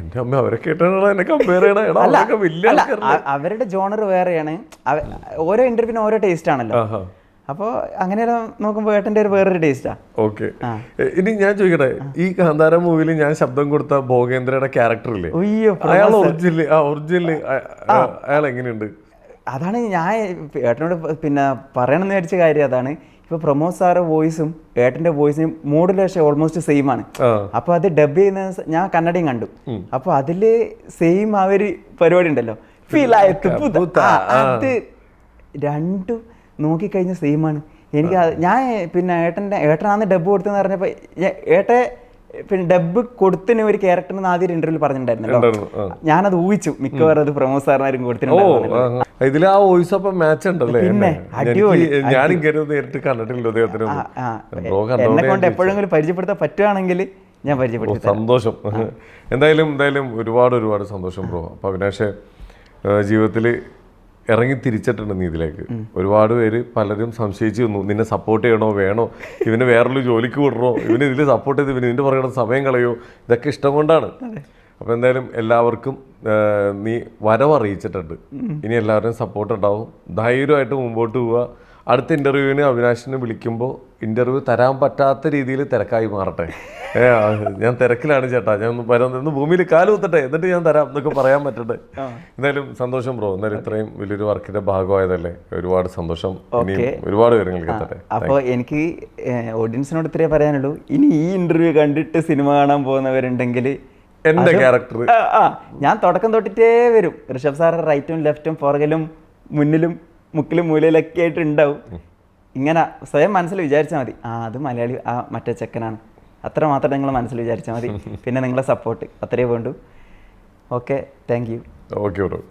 അവരുടെ ജോണർ വേറെയാണ്. ഓരോ ഇന്റർവ്യൂവിനും ഓരോ ടേസ്റ്റ് ആണല്ലോ. അപ്പൊ അപ്പോൾ അങ്ങനെ നോക്കുമ്പോൾ ഏട്ടന്റെ ഒരു വേറൊരു ടേസ്റ്റാ ഓക്കെ. ഇനി ഞാൻ ചോദിക്കട്ടെ ഈ കാന്താര മൂവിയിൽ ഞാൻ ശബ്ദം കൊടുത്ത ഭോഗേന്ദ്രയുടെ ക്യാരക്ടർ അയാൾ ഒറിജിനൽ ആ ഒറിജിനൽ അയാൾ എങ്ങനെയുണ്ട്? അതാണ് ഞാൻ ഏട്ടനോട് പിന്നെ പറയണമെന്ന് വിചാരിച്ച കാര്യം അതാണ്. ഇപ്പൊ പ്രമോദ് സാറ് വോയിസും ഏട്ടന്റെ വോയിസും മോഡുലേഷൻ ഓൾമോസ്റ്റ് സെയിം ആണ്. അപ്പോൾ അപ്പൊ അത് ഡബ് ചെയ്യുന്ന ഞാൻ കന്നഡയും കണ്ടു. അപ്പൊ അതിൽ സെയിം ആ ഒരു പരിപാടി ഉണ്ടല്ലോ. അത് രണ്ടും നോക്കിക്കഴിഞ്ഞ സെയിം ആണ്. എനിക്ക് ഞാൻ പിന്നെ ഏട്ടന്റെ ഏട്ടനാന്ന് ഡബ് കൊടുത്തെന്ന് പറഞ്ഞപ്പോൾ ഏട്ടെ പിന്നെ ഡബ് കൊടുത്തിന് ഒരു ക്യാരക്ടറിന് ആദ്യം ഇന്റർവ്യൂ പറഞ്ഞിട്ടുണ്ടായിരുന്നല്ലോ. ആ. ഞാനത് ഊഹിച്ചു. മിക്കവാറും അത് പ്രമോദ് സാറിനാരും കൊടുത്തിട്ടുണ്ടായിരുന്നു ഇതിൽ ആ വോയിസ് അപ്പൊ മാച്ച് ഉണ്ടല്ലേ പിന്നെ, അടിപൊളി, കരുത് നേരിട്ട് കണ്ടിട്ടില്ല എന്നെ കൊണ്ട് എപ്പോഴെങ്കിലും പരിചയപ്പെടുത്താൻ പറ്റുവാണെങ്കിൽ ഞാൻ പരിചയപ്പെടുത്തി സന്തോഷം. എന്തായാലും എന്തായാലും ഒരുപാട് ഒരുപാട് സന്തോഷം ബ്രോ. അപ്പൊ അവിനാശ് ജീവിതത്തിൽ ഇറങ്ങി തിരിച്ചിട്ടുണ്ട് നീ ഇതിലേക്ക്. ഒരുപാട് പേര് പലരും സംശയിച്ചു വന്നു. നിന്നെ സപ്പോർട്ട് ചെയ്യണോ വേണോ? ഇവന് വേറൊരു ജോലിക്ക് വിടണോ? ഇവന് ഇതിൽ സപ്പോർട്ട് ചെയ്ത് ഇവന് ഇതിന്റെ പറയണ സമയം കളയോ? ഇതൊക്കെ ഇഷ്ടം കൊണ്ടാണ്. അപ്പൊ എന്തായാലും എല്ലാവർക്കും നീ വരവ് അറിയിച്ചിട്ടുണ്ട്. ഇനി എല്ലാവരും സപ്പോർട്ട് ഉണ്ടാവും. ധൈര്യമായിട്ട് മുമ്പോട്ട് പോവുക. അടുത്ത ഇന്റർവ്യൂവിന് അവിനാശിനെ വിളിക്കുമ്പോൾ ഇന്റർവ്യൂ തരാൻ പറ്റാത്ത രീതിയിൽ തിരക്കായി മാറട്ടെ. ഏ, ഞാൻ തിരക്കിലാണ് ചേട്ടാ. ഞാൻ ഒന്ന് വരാൻ ഒന്ന് ഭൂമിയിൽ കാലുകുത്തട്ടെ എന്നിട്ട് ഞാൻ തരാം എന്നൊക്കെ പറയാൻ പറ്റട്ടെ. എന്തായാലും സന്തോഷം ബ്രോ. എന്നാലും ഇത്രയും വലിയൊരു വർക്കിന്റെ ഭാഗമായതല്ലേ? ഒരുപാട് സന്തോഷം. ഒരുപാട് വിവരങ്ങൾക്ക് എത്തട്ടെ അപ്പോൾ എനിക്ക് ഓഡിയൻസിനോട് ഇത്രേ പറയാനുള്ളൂ. ഇനി ഈ ഇന്റർവ്യൂ കണ്ടിട്ട് സിനിമ കാണാൻ പോകുന്നവരുണ്ടെങ്കിൽ എന്റെ ക്യാരക്ടർ ഞാൻ തുടക്കം തൊട്ടിട്ടേ വരും. ഋഷഭ് സാറ് റൈറ്റും ലെഫ്റ്റും പുറകിലും മുന്നിലും മുക്കിലും മൂലയിലൊക്കെ ആയിട്ട് ഉണ്ടാവും. ഇങ്ങനെ സ്വയം മനസ്സിൽ വിചാരിച്ചാൽ മതി. ആ അത് മലയാളി ആ മറ്റേ ചെക്കനാണ്. അത്ര മാത്രം നിങ്ങൾ മനസ്സിൽ വിചാരിച്ചാൽ മതി. പിന്നെ നിങ്ങളെ സപ്പോർട്ട് അത്രയേ വേണ്ടു. Okay thank you okay